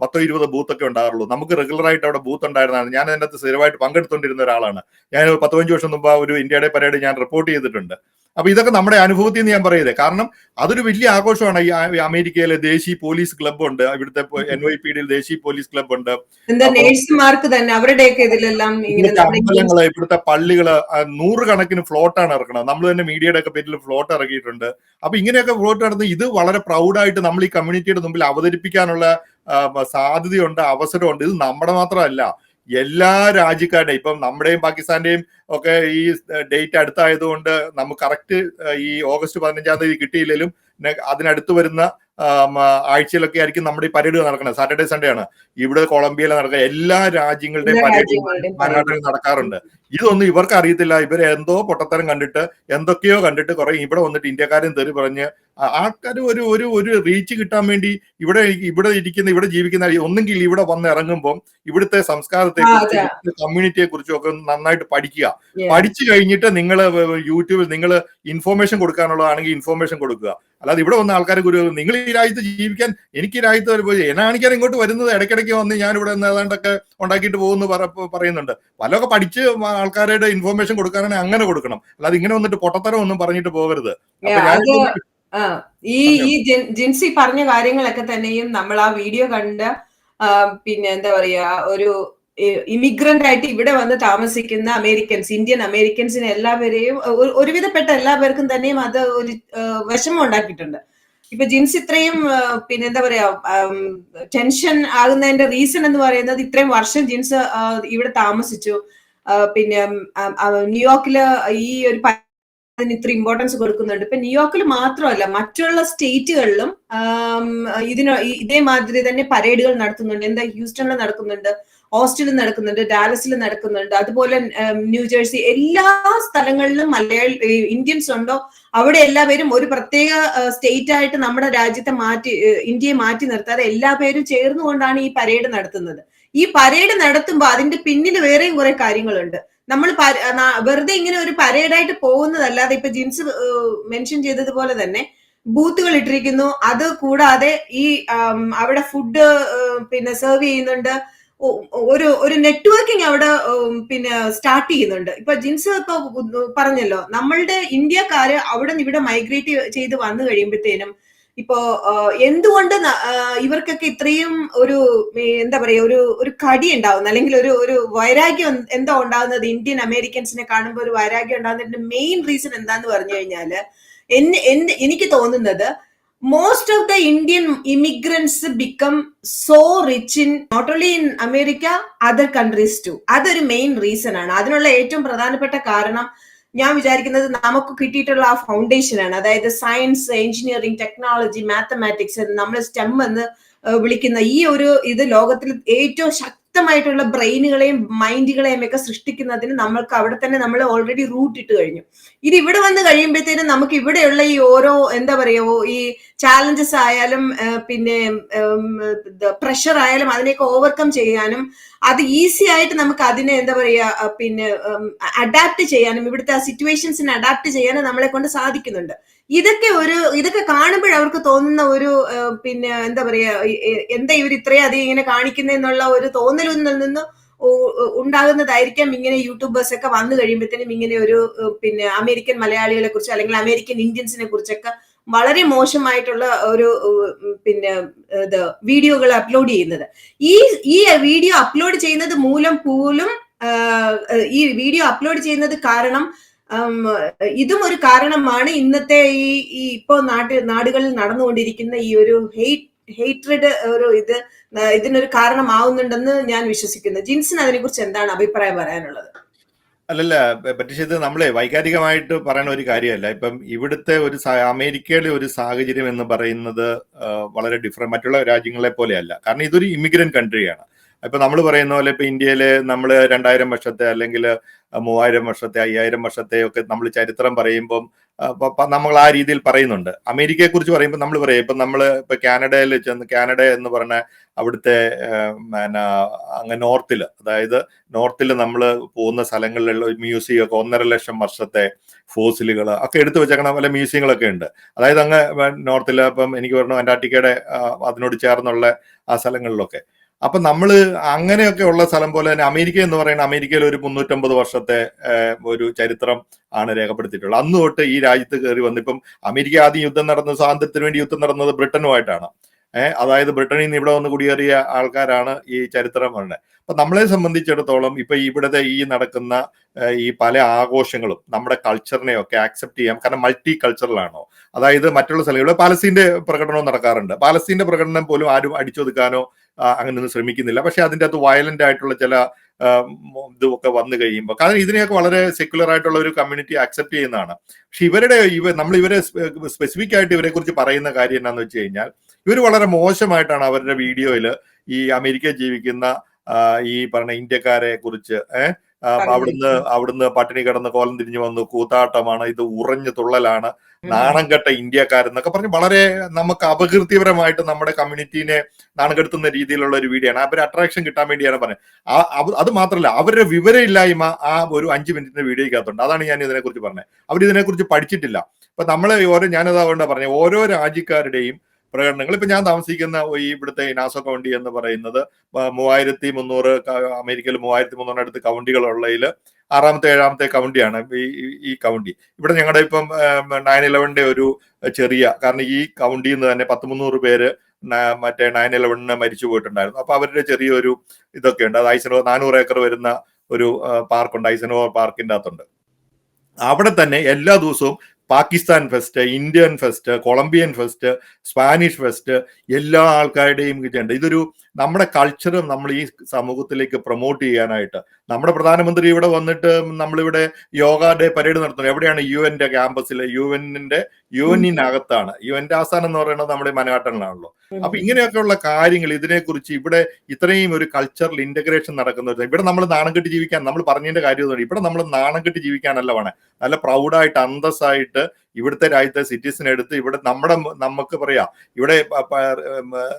പത്തോ ഇരുപതോ ബൂത്തൊക്കെ ഉണ്ടാകാറുള്ളൂ. നമുക്ക് റെഗുലർ ആയിട്ട് അവിടെ ബൂത്ത് ഉണ്ടായിരുന്നതാണ്. ഞാൻ അതിനകത്ത് സ്ഥിരമായിട്ട് പങ്കെടുത്തുകൊണ്ടിരുന്ന ഒരാളാണ്. ഞാൻ ഒരു പത്ത് പതിനഞ്ച് വർഷം മുമ്പ് ഒരു ഇന്ത്യയുടെ പരേഡ് ഞാൻ റിപ്പോർട്ട് ചെയ്തിട്ടുണ്ട്. അപ്പൊ ഇതൊക്കെ നമ്മുടെ അനുഭവത്തിൽ നിന്ന് ഞാൻ പറയുന്നത് കാരണം അതൊരു വലിയ ആഘോഷമാണ്. ഈ അമേരിക്കയിലെ ദേശീയ പോലീസ് ക്ലബ് ഉണ്ട്. ഇവിടുത്തെ എൻ വൈ പി ഡിയിൽ ദേശീയ പോലീസ് ക്ലബ് ഉണ്ട്. അമ്പലങ്ങൾ ഇവിടുത്തെ പള്ളികൾ നൂറുകണക്കിന് ഫ്ലോട്ടാണ് ഇറക്കുന്നത് നമ്മൾ തന്നെ മീഡിയയുടെ ഒക്കെ പേരിൽ ഫ്ലോട്ട് ഇറക്കിയിട്ടുണ്ട്. അപ്പൊ ഇങ്ങനെയൊക്കെ ഫ്ലോട്ട് നടന്ന് ഇത് വളരെ പ്രൗഡായിട്ട് നമ്മൾ ഈ കമ്മ്യൂണിറ്റിയുടെ മുമ്പിൽ അവതരിപ്പിക്കാനുള്ള സാധ്യതയുണ്ട് അവസരമുണ്ട്. ഇത് നമ്മുടെ മാത്രമല്ല എല്ലാ രാജ്യക്കാരുടെയും ഇപ്പം നമ്മുടെയും പാകിസ്ഥാന്റെയും ഒക്കെ ഈ ഡേറ്റ് അടുത്തായതുകൊണ്ട് നമുക്ക് കറക്റ്റ് ഈ ഓഗസ്റ്റ് പതിനഞ്ചാം തീയതി കിട്ടിയില്ലെങ്കിലും അതിനടുത്ത് വരുന്ന ആഴ്ചയിലൊക്കെ ആയിരിക്കും നമ്മുടെ ഈ പരേഡ് നടക്കുന്നത് സാറ്റർഡേ സൺഡേ ആണ്. ഇവിടെ കൊളംബിയയിൽ നടക്കുക എല്ലാ രാജ്യങ്ങളുടെയും പരേഡ് രാജ്യങ്ങളുടെയും നടക്കാറുണ്ട്. ഇതൊന്നും ഇവർക്ക് അറിയത്തില്ല ഇവർ എന്തോ പൊട്ടത്തരം കണ്ടിട്ട് എന്തൊക്കെയോ കണ്ടിട്ട് കുറെ ഇവിടെ വന്നിട്ട് ഇന്ത്യക്കാരും തെറി പറഞ്ഞ് ആൾക്കാർ ഒരു ഒരു ഒരു റീച്ച് കിട്ടാൻ വേണ്ടി ഇവിടെ ഇവിടെ ഇരിക്കുന്ന ഇവിടെ ജീവിക്കുന്ന ഒന്നെങ്കിൽ ഇവിടെ വന്ന് ഇറങ്ങുമ്പോൾ ഇവിടുത്തെ സംസ്കാരത്തെ കമ്മ്യൂണിറ്റിയെ കുറിച്ചും ഒക്കെ നന്നായിട്ട് പഠിക്കുക. പഠിച്ചു കഴിഞ്ഞിട്ട് നിങ്ങൾ യൂട്യൂബിൽ നിങ്ങൾ ഇൻഫോർമേഷൻ കൊടുക്കാനുള്ളതാണെങ്കിൽ ഇൻഫോർമേഷൻ കൊടുക്കുക. അല്ലാതെ ഇവിടെ വന്ന ആൾക്കാരെ കുറിച്ച് നിങ്ങൾ ഈ രാജ്യത്ത് ജീവിക്കാൻ എനിക്ക് ഈ രാജ്യത്ത് ഒരു പോയി എന്നെ കാണിക്കാൻ ഇങ്ങോട്ട് വരുന്നത് ഇടയ്ക്കിടയ്ക്ക് വന്ന് ഞാൻ ഇവിടെ നിന്ന് ഏതാണ്ടൊക്കെ ഉണ്ടാക്കിയിട്ട് പോകുന്നു പറയുന്നുണ്ട്. പലതൊക്കെ പഠിച്ച് ആൾക്കാരുടെ ഇൻഫർമേഷൻ കൊടുക്കാനാണെങ്കിൽ അങ്ങനെ കൊടുക്കണം. അല്ലാതെ ഇങ്ങനെ വന്നിട്ട് പൊട്ടത്തരം ഒന്നും പറഞ്ഞിട്ട് പോകരുത്. ഈ ഈ ജിൻസി പറഞ്ഞ കാര്യങ്ങളൊക്കെ തന്നെയും നമ്മൾ ആ വീഡിയോ കണ്ട് പിന്നെ എന്താ പറയാ ഒരു ഇമിഗ്രന്റ് ആയിട്ട് ഇവിടെ വന്ന് താമസിക്കുന്ന അമേരിക്കൻസ് ഇന്ത്യൻ അമേരിക്കൻസിന് എല്ലാവരെയും ഒരുവിധപ്പെട്ട എല്ലാവർക്കും തന്നെയും അത് ഒരു വിഷമം ഉണ്ടാക്കിയിട്ടുണ്ട്. ഇപ്പൊ ജിൻസ് ഇത്രയും പിന്നെ എന്താ പറയാ ടെൻഷൻ ആകുന്നതിന്റെ റീസൺ എന്ന് പറയുന്നത് ഇത്രയും വർഷം ജിൻസ് ഇവിടെ താമസിച്ചു. പിന്നെ ന്യൂയോർക്കിൽ ഈ ഒരു അതിന് ഇത്ര ഇമ്പോർട്ടൻസ് കൊടുക്കുന്നുണ്ട്. ഇപ്പൊ ന്യൂയോർക്കിൽ മാത്രമല്ല മറ്റുള്ള സ്റ്റേറ്റുകളിലും ഇതിന് ഇതേമാതിരി തന്നെ പരേഡുകൾ നടത്തുന്നുണ്ട്. എന്താ ഹ്യൂസ്റ്റണിൽ നടക്കുന്നുണ്ട് ഓസ്റ്റിനിൽ നടക്കുന്നുണ്ട് ഡാലസിൽ നടക്കുന്നുണ്ട് അതുപോലെ ന്യൂജേഴ്സി എല്ലാ സ്ഥലങ്ങളിലും മലയാളി ഇന്ത്യൻസ് ഉണ്ടോ? അവിടെ എല്ലാവരും ഒരു പ്രത്യേക സ്റ്റേറ്റ് ആയിട്ട് നമ്മുടെ രാജ്യത്തെ മാറ്റി ഇന്ത്യയെ മാറ്റി നിർത്താതെ എല്ലാ പേരും ചേർന്നുകൊണ്ടാണ് ഈ പരേഡ് നടത്തുന്നത്. ഈ പരേഡ് നടത്തുമ്പോൾ അതിന്റെ പിന്നിൽ വേറെയും കുറെ കാര്യങ്ങളുണ്ട്. നമ്മൾ വെറുതെ ഇങ്ങനെ ഒരു പരേഡായിട്ട് പോകുന്നതല്ലാതെ ഇപ്പൊ ജിൻസ് മെൻഷൻ ചെയ്തതുപോലെ തന്നെ ബൂത്തുകൾ ഇട്ടിരിക്കുന്നു. അത് കൂടാതെ ഈ അവിടെ ഫുഡ് പിന്നെ സെർവ് ചെയ്യുന്നുണ്ട്. ഒരു ഒരു നെറ്റ്വർക്കിംഗ് അവിടെ പിന്നെ സ്റ്റാർട്ട് ചെയ്യുന്നുണ്ട്. ഇപ്പൊ ജിൻസ് ഇപ്പൊ പറഞ്ഞല്ലോ നമ്മളുടെ ഇന്ത്യക്കാര് അവിടെ നിന്ന് ഇവിടെ മൈഗ്രേറ്റ് ചെയ്ത് വന്നു കഴിയുമ്പോഴത്തേനും ഇപ്പോ എന്തുകൊണ്ട് ഇവർക്കൊക്കെ ഇത്രയും ഒരു എന്താ പറയാ ഒരു ഒരു കടി ഉണ്ടാവുന്ന? അല്ലെങ്കിൽ ഒരു ഒരു വൈരാഗ്യം എന്താ ഉണ്ടാകുന്നത് ഇന്ത്യൻ അമേരിക്കൻസിനെ കാണുമ്പോൾ ഒരു വൈരാഗ്യം ഉണ്ടാകുന്നതിന്റെ മെയിൻ റീസൺ എന്താന്ന് പറഞ്ഞു കഴിഞ്ഞാൽ എനിക്ക് തോന്നുന്നത് most of the Indian immigrants become so rich in not only in America other countries too അതൊരു മെയിൻ റീസൺ ആണ്. അതിനുള്ള ഏറ്റവും പ്രധാനപ്പെട്ട കാരണം ഞാൻ വിചാരിക്കുന്നത് നമുക്ക് കിട്ടിയിട്ടുള്ള ആ ഫൗണ്ടേഷൻ ആണ്. അതായത് സയൻസ് എഞ്ചിനീയറിംഗ് ടെക്നോളജി മാത്തമാറ്റിക്സ് നമ്മൾ സ്റ്റെം എന്ന് വിളിക്കുന്ന ഈ ഒരു ഇത് ലോകത്തിൽ ഏറ്റവും ശക്തമായിട്ടുള്ള ബ്രെയിനുകളെയും മൈൻഡുകളെയും ഒക്കെ സൃഷ്ടിക്കുന്നതിന് നമ്മൾക്ക് അവിടെ തന്നെ നമ്മൾ ഓൾറെഡി റൂട്ട് ഇട്ട് കഴിഞ്ഞു. ഇത് ഇവിടെ വന്ന് കഴിയുമ്പോഴത്തേനും നമുക്ക് ഇവിടെയുള്ള ഈ ഓരോ എന്താ പറയുക ഈ ചാലഞ്ചസ് ആയാലും പിന്നെ പ്രഷർ ആയാലും അതിനെയൊക്കെ ഓവർകം ചെയ്യാനും അത് ഈസി ആയിട്ട് നമുക്ക് അതിനെ എന്താ പറയാ പിന്നെ അഡാപ്റ്റ് ചെയ്യാനും ഇവിടുത്തെ ആ സിറ്റുവേഷൻസിനെ അഡാപ്റ്റ് ചെയ്യാനും നമ്മളെ കൊണ്ട് സാധിക്കുന്നുണ്ട്. ഇതൊക്കെ ഒരു ഇതൊക്കെ കാണുമ്പോൾ അവർക്ക് തോന്നുന്ന ഒരു പിന്നെ എന്താ പറയാ എന്താ ഇവർ ഇത്രയും അധികം ഇങ്ങനെ കാണിക്കുന്നെന്നുള്ള ഒരു തോന്നലിൽ നിന്ന് ഉണ്ടാകുന്നതായിരിക്കാം ഇങ്ങനെ യൂട്യൂബേഴ്സ് ഒക്കെ വന്നു കഴിയുമ്പോഴത്തേനും ഇങ്ങനെ ഒരു പിന്നെ അമേരിക്കൻ മലയാളികളെ കുറിച്ച് അല്ലെങ്കിൽ അമേരിക്കൻ ഇന്ത്യൻസിനെ കുറിച്ചൊക്കെ വളരെ മോശമായിട്ടുള്ള ഒരു പിന്നെ ഇത് വീഡിയോകൾ അപ്ലോഡ് ചെയ്യുന്നത്. ഈ ഈ വീഡിയോ അപ്ലോഡ് ചെയ്യുന്നത് മൂലം പോലും ഈ വീഡിയോ അപ്ലോഡ് ചെയ്യുന്നത് കാരണം ഇതും ഒരു കാരണമാണ് ഇന്നത്തെ ഈ ഈ ഇപ്പോ നാട്ടിൽ നാടുകളിൽ നടന്നുകൊണ്ടിരിക്കുന്ന ഈ ഒരു ഹെയ്റ്റ് ഹെയ്റ്റ്രഡ് ഒരു ഇത് ഇതിനൊരു കാരണമാവുന്നുണ്ടെന്ന് ഞാൻ വിശ്വസിക്കുന്നു. ജിൻസിന് അതിനെക്കുറിച്ച് എന്താണ് അഭിപ്രായം പറയാനുള്ളത്? അല്ലല്ല പക്ഷേ ഇത് നമ്മളെ വൈകാരികമായിട്ട് പറയുന്ന ഒരു കാര്യമല്ല. ഇപ്പം ഇവിടുത്തെ ഒരു അമേരിക്കയിലെ ഒരു സാഹചര്യം എന്ന് പറയുന്നത് വളരെ ഡിഫറെന്റ് മറ്റുള്ള രാജ്യങ്ങളെ പോലെയല്ല. കാരണം ഇതൊരു ഇമിഗ്രന്റ് കൺട്രിയാണ് ഇപ്പൊ നമ്മൾ പറയുന്ന പോലെ ഇപ്പൊ ഇന്ത്യയിലെ നമ്മൾ രണ്ടായിരം വർഷത്തെ അല്ലെങ്കിൽ മൂവായിരം വർഷത്തെ അയ്യായിരം വർഷത്തെ ഒക്കെ നമ്മൾ ചരിത്രം പറയുമ്പം നമ്മൾ ആ രീതിയിൽ പറയുന്നുണ്ട്. അമേരിക്കയെ കുറിച്ച് പറയുമ്പോൾ നമ്മൾ പറയും ഇപ്പൊ നമ്മൾ ഇപ്പൊ കാനഡയിൽ ചെന്ന് കാനഡ എന്ന് പറഞ്ഞ അവിടുത്തെ പിന്നെ അങ്ങ് നോർത്തിൽ അതായത് നോർത്തിൽ നമ്മൾ പോകുന്ന സ്ഥലങ്ങളിലുള്ള മ്യൂസിയം ഒക്കെ ഒന്നര ലക്ഷം വർഷത്തെ ഫോസിലുകൾ ഒക്കെ എടുത്തു വെച്ചേക്കണ പല മ്യൂസിയങ്ങളൊക്കെ ഉണ്ട്. അതായത് അങ്ങ് നോർത്തിൽ അപ്പം എനിക്ക് പറഞ്ഞു അന്റാർട്ടിക്കയുടെ അതിനോട് ചേർന്നുള്ള ആ സ്ഥലങ്ങളിലൊക്കെ. അപ്പൊ നമ്മൾ അങ്ങനെയൊക്കെ ഉള്ള സ്ഥലം പോലെ തന്നെ അമേരിക്ക എന്ന് പറയുന്ന അമേരിക്കയിൽ ഒരു മുന്നൂറ്റമ്പത് വർഷത്തെ ഒരു ചരിത്രം ആണ് രേഖപ്പെടുത്തിയിട്ടുള്ളത്. അന്ന് തൊട്ട് ഈ രാജ്യത്ത് കയറി വന്നു ഇപ്പം അമേരിക്ക ആദ്യം യുദ്ധം നടന്നത് സ്വാതന്ത്ര്യത്തിന് വേണ്ടി യുദ്ധം നടന്നത് ബ്രിട്ടനുമായിട്ടാണ്. ഏഹ് അതായത് ബ്രിട്ടനിൽ നിന്ന് ഇവിടെ വന്ന് കുടിയേറിയ ആൾക്കാരാണ് ഈ ചരിത്രം പറയുന്നത്. അപ്പൊ നമ്മളെ സംബന്ധിച്ചിടത്തോളം ഇപ്പൊ ഇവിടുത്തെ ഈ നടക്കുന്ന ഈ പല ആഘോഷങ്ങളും നമ്മുടെ കൾച്ചറിനെ ഒക്കെ ആക്സെപ്റ്റ് ചെയ്യാം കാരണം മൾട്ടി കൾച്ചറലാണോ അതായത് മറ്റുള്ള സ്ഥലങ്ങളിൽ പാലസ്തീന്റെ പ്രകടനവും നടക്കാറുണ്ട്. പാലസ്തീന്റെ പ്രകടനം പോലും ആരും അടിച്ചൊതുക്കാനോ അങ്ങനെയൊന്നും ശ്രമിക്കുന്നില്ല. പക്ഷെ അതിന്റെ അകത്ത് വയലന്റ് ആയിട്ടുള്ള ചില ഇതുമൊക്കെ ഇതൊക്കെ വന്നു കഴിയുമ്പോൾ കാരണം ഇതിനെയൊക്കെ വളരെ സെക്യുലർ ആയിട്ടുള്ള ഒരു കമ്മ്യൂണിറ്റി അക്സെപ്റ്റ് ചെയ്യുന്നതാണ്. പക്ഷെ ഇവരുടെ ഇവ നമ്മൾ ഇവരെ സ്പെസിഫിക് ആയിട്ട് ഇവരെ കുറിച്ച് പറയുന്ന കാര്യം എന്താണെന്ന് വെച്ച് കഴിഞ്ഞാൽ ഇവർ വളരെ മോശമായിട്ടാണ് അവരുടെ വീഡിയോയിൽ ഈ അമേരിക്കയിൽ ജീവിക്കുന്ന ഈ പറഞ്ഞ ഇന്ത്യക്കാരെ കുറിച്ച് ഏഹ് അവിടുന്ന് അവിടുന്ന് പട്ടിണി കിടന്ന് കോലം തിരിഞ്ഞു വന്നു കൂത്താട്ടമാണ് ഇത് ഉറഞ്ഞു തുള്ളലാണ് നാണം കെട്ട ഇന്ത്യക്കാരെന്നൊക്കെ പറഞ്ഞ് വളരെ നമുക്ക് അപകീർത്തിപരമായിട്ട് നമ്മുടെ കമ്മ്യൂണിറ്റീനെ നാണം കെടുത്തുന്ന രീതിയിലുള്ള ഒരു വീഡിയോ ആണ് അവർ അട്രാക്ഷൻ കിട്ടാൻ വേണ്ടിയാണ് പറഞ്ഞത്. അത് മാത്രമല്ല അവരുടെ വിവരമില്ലായ്മ ആ ഒരു അഞ്ച് മിനിറ്റിന്റെ വീഡിയോക്കകത്തുണ്ട് അതാണ് ഞാൻ ഇതിനെക്കുറിച്ച് പറഞ്ഞത്. അവർ ഇതിനെക്കുറിച്ച് പഠിച്ചിട്ടില്ല. അപ്പൊ നമ്മളെ ഓരോ ഞാനത് അതുകൊണ്ടാണ് പറഞ്ഞത് ഓരോ രാജ്യക്കാരുടെയും പ്രകടനങ്ങൾ ഇപ്പൊ ഞാൻ താമസിക്കുന്ന ഈ ഇവിടുത്തെ ഇനാസോ കൗണ്ടി എന്ന് പറയുന്നത് മൂവായിരത്തി മുന്നൂറ് അമേരിക്കയിൽ മൂവായിരത്തി മുന്നൂറിനടുത്ത് കൗണ്ടികളുള്ളതിൽ ആറാമത്തെ ഏഴാമത്തെ കൗണ്ടിയാണ് ഈ ഈ- കൗണ്ടി ഇവിടെ ഞങ്ങളുടെ ഇപ്പം നയൻ ഇലവന്റെ ഒരു ചെറിയ കാരണം ഈ കൗണ്ടിയിൽ തന്നെ പത്ത് മുന്നൂറ് പേര് മറ്റേ നയൻ ഇലവനിന് മരിച്ചു പോയിട്ടുണ്ടായിരുന്നു. അപ്പൊ അവരുടെ ചെറിയൊരു ഇതൊക്കെ ഉണ്ട്. അത് ഐസനോ നാനൂറ് ഏക്കർ വരുന്ന ഒരു പാർക്കുണ്ട് ഐസനോ പാർക്കിന്റെ അകത്തുണ്ട്. അവിടെ തന്നെ എല്ലാ ദിവസവും Pakistan fest Indian fest Colombian fest Spanish fest എല്ലാ ആൾക്കാരുടെയും ഇതുണ്ട് ഇതൊരു നമ്മുടെ കൾച്ചറും നമ്മൾ ഈ സമൂഹത്തിലേക്ക് പ്രൊമോട്ട് ചെയ്യാനായിട്ട്. നമ്മുടെ പ്രധാനമന്ത്രി ഇവിടെ വന്നിട്ട് നമ്മളിവിടെ യോഗ ഡേ പരേഡ് നടത്തുന്നത്. എവിടെയാണ് യു എന്റെ ക്യാമ്പസിൽ യു എന്നിന്റെ യു എന്നിനകത്താണ് യു എന്റെ ആസ്ഥാനം എന്ന് പറയുന്നത് നമ്മുടെ മനഘാട്ടനിലാണല്ലോ അപ്പൊ ഇങ്ങനെയൊക്കെയുള്ള കാര്യങ്ങൾ ഇതിനെക്കുറിച്ച് ഇവിടെ ഇത്രയും ഒരു കൾച്ചറൽ ഇന്റഗ്രേഷൻ നടക്കുന്ന ഇവിടെ നമ്മൾ നാണം കെട്ടി ജീവിക്കാൻ നമ്മൾ പറഞ്ഞതിന്റെ കാര്യം ഇവിടെ നമ്മൾ നാണം കെട്ടി ജീവിക്കാനല്ല വേണേ. നല്ല പ്രൗഡായിട്ട് അന്തസ്സായിട്ട് ഇവിടുത്തെ രാജ്യത്തെ സിറ്റിസൺ എടുത്ത് ഇവിടെ നമ്മുടെ നമുക്ക് പറയാം ഇവിടെ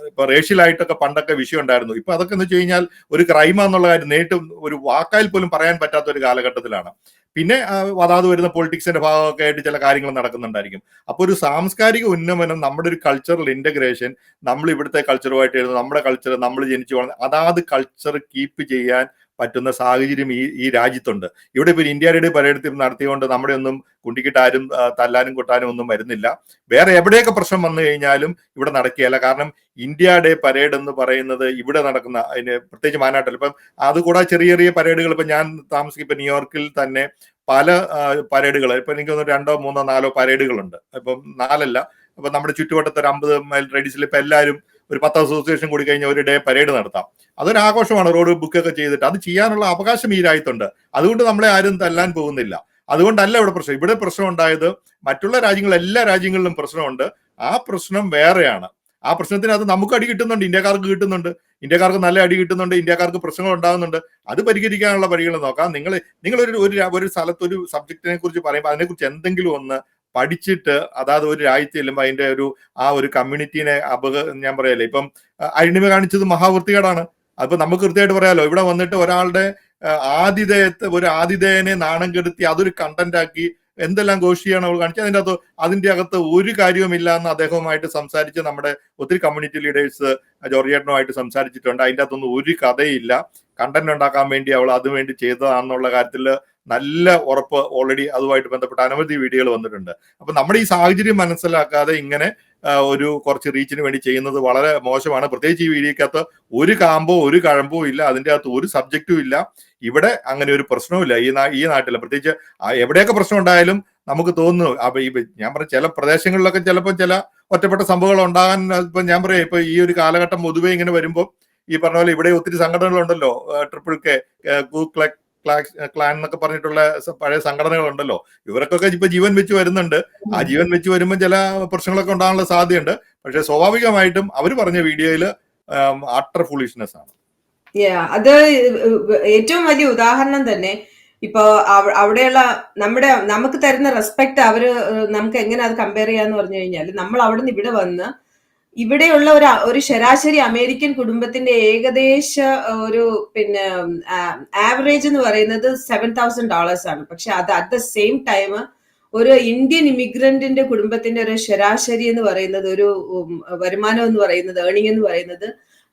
ഇപ്പൊ റേഷ്യലായിട്ടൊക്കെ പണ്ടൊക്കെ വിഷയം ഉണ്ടായിരുന്നു. ഇപ്പൊ അതൊക്കെ എന്ന് വെച്ച് കഴിഞ്ഞാൽ ഒരു ക്രൈമാന്നുള്ള കാര്യം നേരിട്ട് ഒരു വാക്കാൽ പോലും പറയാൻ പറ്റാത്ത ഒരു കാലഘട്ടത്തിലാണ്. പിന്നെ അതാത് വരുന്ന പൊളിറ്റിക്സിന്റെ ഭാഗമൊക്കെ ആയിട്ട് ചില കാര്യങ്ങൾ നടക്കുന്നുണ്ടായിരിക്കും. അപ്പോൾ ഒരു സാംസ്കാരിക ഉന്നമനം നമ്മുടെ ഒരു കൾച്ചറൽ ഇന്റഗ്രേഷൻ നമ്മൾ ഇവിടുത്തെ കൾച്ചറുമായിട്ട് എഴുതുന്നു നമ്മുടെ കൾച്ചർ നമ്മൾ ജനിച്ചു വളർന്ന അതാത് കൾച്ചർ കീപ്പ് ചെയ്യാൻ പറ്റുന്ന സാഹചര്യം ഈ ഈ രാജ്യത്തുണ്ട്. ഇവിടെ ഇപ്പൊ ഇന്ത്യയുടെ പരേഡ് നടത്തിയുകൊണ്ട് നമ്മുടെ ഒന്നും കുണ്ടിക്കിട്ട് ആരും തല്ലാനും കൊട്ടാനും ഒന്നും വരുന്നില്ല. വേറെ എവിടെയൊക്കെ പ്രശ്നം വന്നു കഴിഞ്ഞാലും ഇവിടെ നടക്കുകയല്ല. കാരണം ഇന്ത്യ ഡേ പരേഡ് എന്ന് പറയുന്നത് ഇവിടെ നടക്കുന്ന അതിന് പ്രത്യേകിച്ച് മാനാട്ടിൽ. ഇപ്പം അതുകൂടാ ചെറിയ ചെറിയ പരേഡുകൾ ഇപ്പം ഞാൻ താമസിക്കും ഇപ്പൊ ന്യൂയോർക്കിൽ തന്നെ പല പരേഡുകൾ ഇപ്പം എനിക്ക് തോന്നുന്നു രണ്ടോ മൂന്നോ നാലോ പരേഡുകളുണ്ട്. ഇപ്പം നാലല്ല. അപ്പം നമ്മുടെ ചുറ്റുവട്ടത്ത് ഒരു അമ്പത് മൈൽ റേഡിയസിൽ ഇപ്പം എല്ലാവരും ഒരു പത്ത് അസോസിയേഷൻ കൂടി കഴിഞ്ഞാൽ ഒരു ഡേ പരേഡ് നടത്താം. അതൊരു ആഘോഷമാണ്. റോഡ് ബുക്ക് ഒക്കെ ചെയ്തിട്ട് അത് ചെയ്യാനുള്ള അവകാശം ഈ രാജ്യത്തുണ്ട്. അതുകൊണ്ട് നമ്മളെ ആരും തല്ലാൻ പോകുന്നില്ല. അതുകൊണ്ടല്ല ഇവിടെ പ്രശ്നം. ഇവിടെ പ്രശ്നം ഉണ്ടായത് മറ്റുള്ള രാജ്യങ്ങൾ എല്ലാ രാജ്യങ്ങളിലും പ്രശ്നമുണ്ട്. ആ പ്രശ്നം വേറെയാണ്. ആ പ്രശ്നത്തിന് അത് നമുക്ക് അടി കിട്ടുന്നുണ്ട്. ഇന്ത്യക്കാർക്ക് കിട്ടുന്നുണ്ട്. ഇന്ത്യക്കാർക്ക് നല്ല അടി കിട്ടുന്നുണ്ട്. ഇന്ത്യക്കാർക്ക് പ്രശ്നങ്ങൾ ഉണ്ടാകുന്നുണ്ട്. അത് പരിഹരിക്കാനുള്ള വഴികൾ നോക്കാം. നിങ്ങൾ ഒരു ഒരു ഒരു സ്ഥലത്ത് ഒരു സബ്ജക്റ്റിനെ കുറിച്ച് പറയുമ്പോൾ അതിനെക്കുറിച്ച് എന്തെങ്കിലും ഒന്ന് പഠിച്ചിട്ട് അതായത് ഒരു രാജ്യത്ത് ചെല്ലുമ്പോൾ അതിന്റെ ഒരു ആ ഒരു കമ്മ്യൂണിറ്റീനെ അപക ഞാൻ പറയല്ലേ ഇപ്പം അഴിമ കാണിച്ചത് മഹാവൃത്തികേടാണ്. അപ്പൊ നമുക്ക് കൃത്യമായിട്ട് പറയാലോ ഇവിടെ വന്നിട്ട് ഒരാളുടെ ആതിഥേയത്തെ ഒരു ആതിഥേയനെ നാണം കെടുത്തി അതൊരു കണ്ടന്റ് ആക്കി എന്തെല്ലാം ഘോഷിയാണ് അവൾ കാണിച്ചത്? അതിന്റെ അകത്ത് അതിന്റെ അകത്ത് ഒരു കാര്യവുമില്ല എന്ന് അദ്ദേഹവുമായിട്ട് സംസാരിച്ച് നമ്മുടെ ഒത്തിരി കമ്മ്യൂണിറ്റി ലീഡേഴ്സ് ജോർജേട്ടനുമായിട്ട് സംസാരിച്ചിട്ടുണ്ട്. അതിന്റെ അകത്തൊന്നും ഒരു കഥയില്ല. കണ്ടന്റ് ഉണ്ടാക്കാൻ വേണ്ടി അവൾ അതുവേണ്ടി ചെയ്തതാണെന്നുള്ള കാര്യത്തിൽ നല്ല ഉറപ്പ് ഓൾറെഡി അതുമായിട്ട് ബന്ധപ്പെട്ട അനവധി വീഡിയോകൾ വന്നിട്ടുണ്ട്. അപ്പൊ നമ്മുടെ ഈ സാഹചര്യം മനസ്സിലാക്കാതെ ഇങ്ങനെ ഒരു കുറച്ച് റീച്ചിന് വേണ്ടി ചെയ്യുന്നത് വളരെ മോശമാണ്. പ്രത്യേകിച്ച് ഈ വീഡിയോക്കകത്ത് ഒരു കാമ്പോ ഒരു കഴമ്പോ ഇല്ല. അതിന്റെ അകത്ത് ഒരു സബ്ജക്റ്റും ഇല്ല. ഇവിടെ അങ്ങനെ ഒരു പ്രശ്നവുമില്ല ഈ ഈ നാട്ടിൽ പ്രത്യേകിച്ച് എവിടെയൊക്കെ പ്രശ്നം ഉണ്ടായാലും നമുക്ക് തോന്നുന്നു. അപ്പൊ ഈ ഞാൻ പറഞ്ഞ ചില പ്രദേശങ്ങളിലൊക്കെ ചിലപ്പോൾ ചില ഒറ്റപ്പെട്ട സംഭവങ്ങൾ ഉണ്ടാകാൻ ഇപ്പൊ ഞാൻ പറയാം ഇപ്പൊ ഈ ഒരു കാലഘട്ടം പൊതുവെ ഇങ്ങനെ വരുമ്പോൾ ഈ പറഞ്ഞ പോലെ ഇവിടെ ഒത്തിരി സംഘടനകളുണ്ടല്ലോ. ട്രിപ്പിൾ കെ ക്ലാക്സ് ക്ലാൻ എന്നൊക്കെ പറഞ്ഞിട്ടുള്ള പഴയ സംഘടനകളുണ്ടല്ലോ. ഇവർക്കൊക്കെ ഇപ്പൊ ജീവൻ വെച്ച് വരുന്നുണ്ട്. ആ ജീവൻ വെച്ച് വരുമ്പോൾ ചില പ്രശ്നങ്ങളൊക്കെ ഉണ്ടാകാനുള്ള സാധ്യതയുണ്ട്. പക്ഷെ സ്വാഭാവികമായിട്ടും അവർ പറഞ്ഞ വീഡിയോയിൽ ആട്ടർ ഫുളിഷ്നെസ് ആണ്. അത് ഏറ്റവും വലിയ ഉദാഹരണം തന്നെ ഇപ്പോ അവിടെയുള്ള നമ്മുടെ നമുക്ക് തരുന്ന റെസ്പെക്ട് അവർ നമുക്ക് എങ്ങനെ അത് കമ്പയർ ചെയ്യാന്ന് പറഞ്ഞു കഴിഞ്ഞാൽ നമ്മൾ അവിടെ നിന്ന് ഇവിടെ വന്ന് ഇവിടെയുള്ള ഒരു ഒരു ശരാശരി അമേരിക്കൻ കുടുംബത്തിന്റെ ഏകദേശ ഒരു പിന്നെ ആവറേജ് എന്ന് പറയുന്നത് സെവൻ തൗസൻഡ് ഡോളേഴ്സ് ആണ്. പക്ഷെ അത് അറ്റ് ദ സെയിം ടൈം ഒരു ഇന്ത്യൻ ഇമിഗ്രന്റിന്റെ കുടുംബത്തിന്റെ ഒരു ശരാശരി എന്ന് പറയുന്നത് ഒരു വരുമാനം എന്ന് പറയുന്നത് ഏണിംഗ് എന്ന് പറയുന്നത്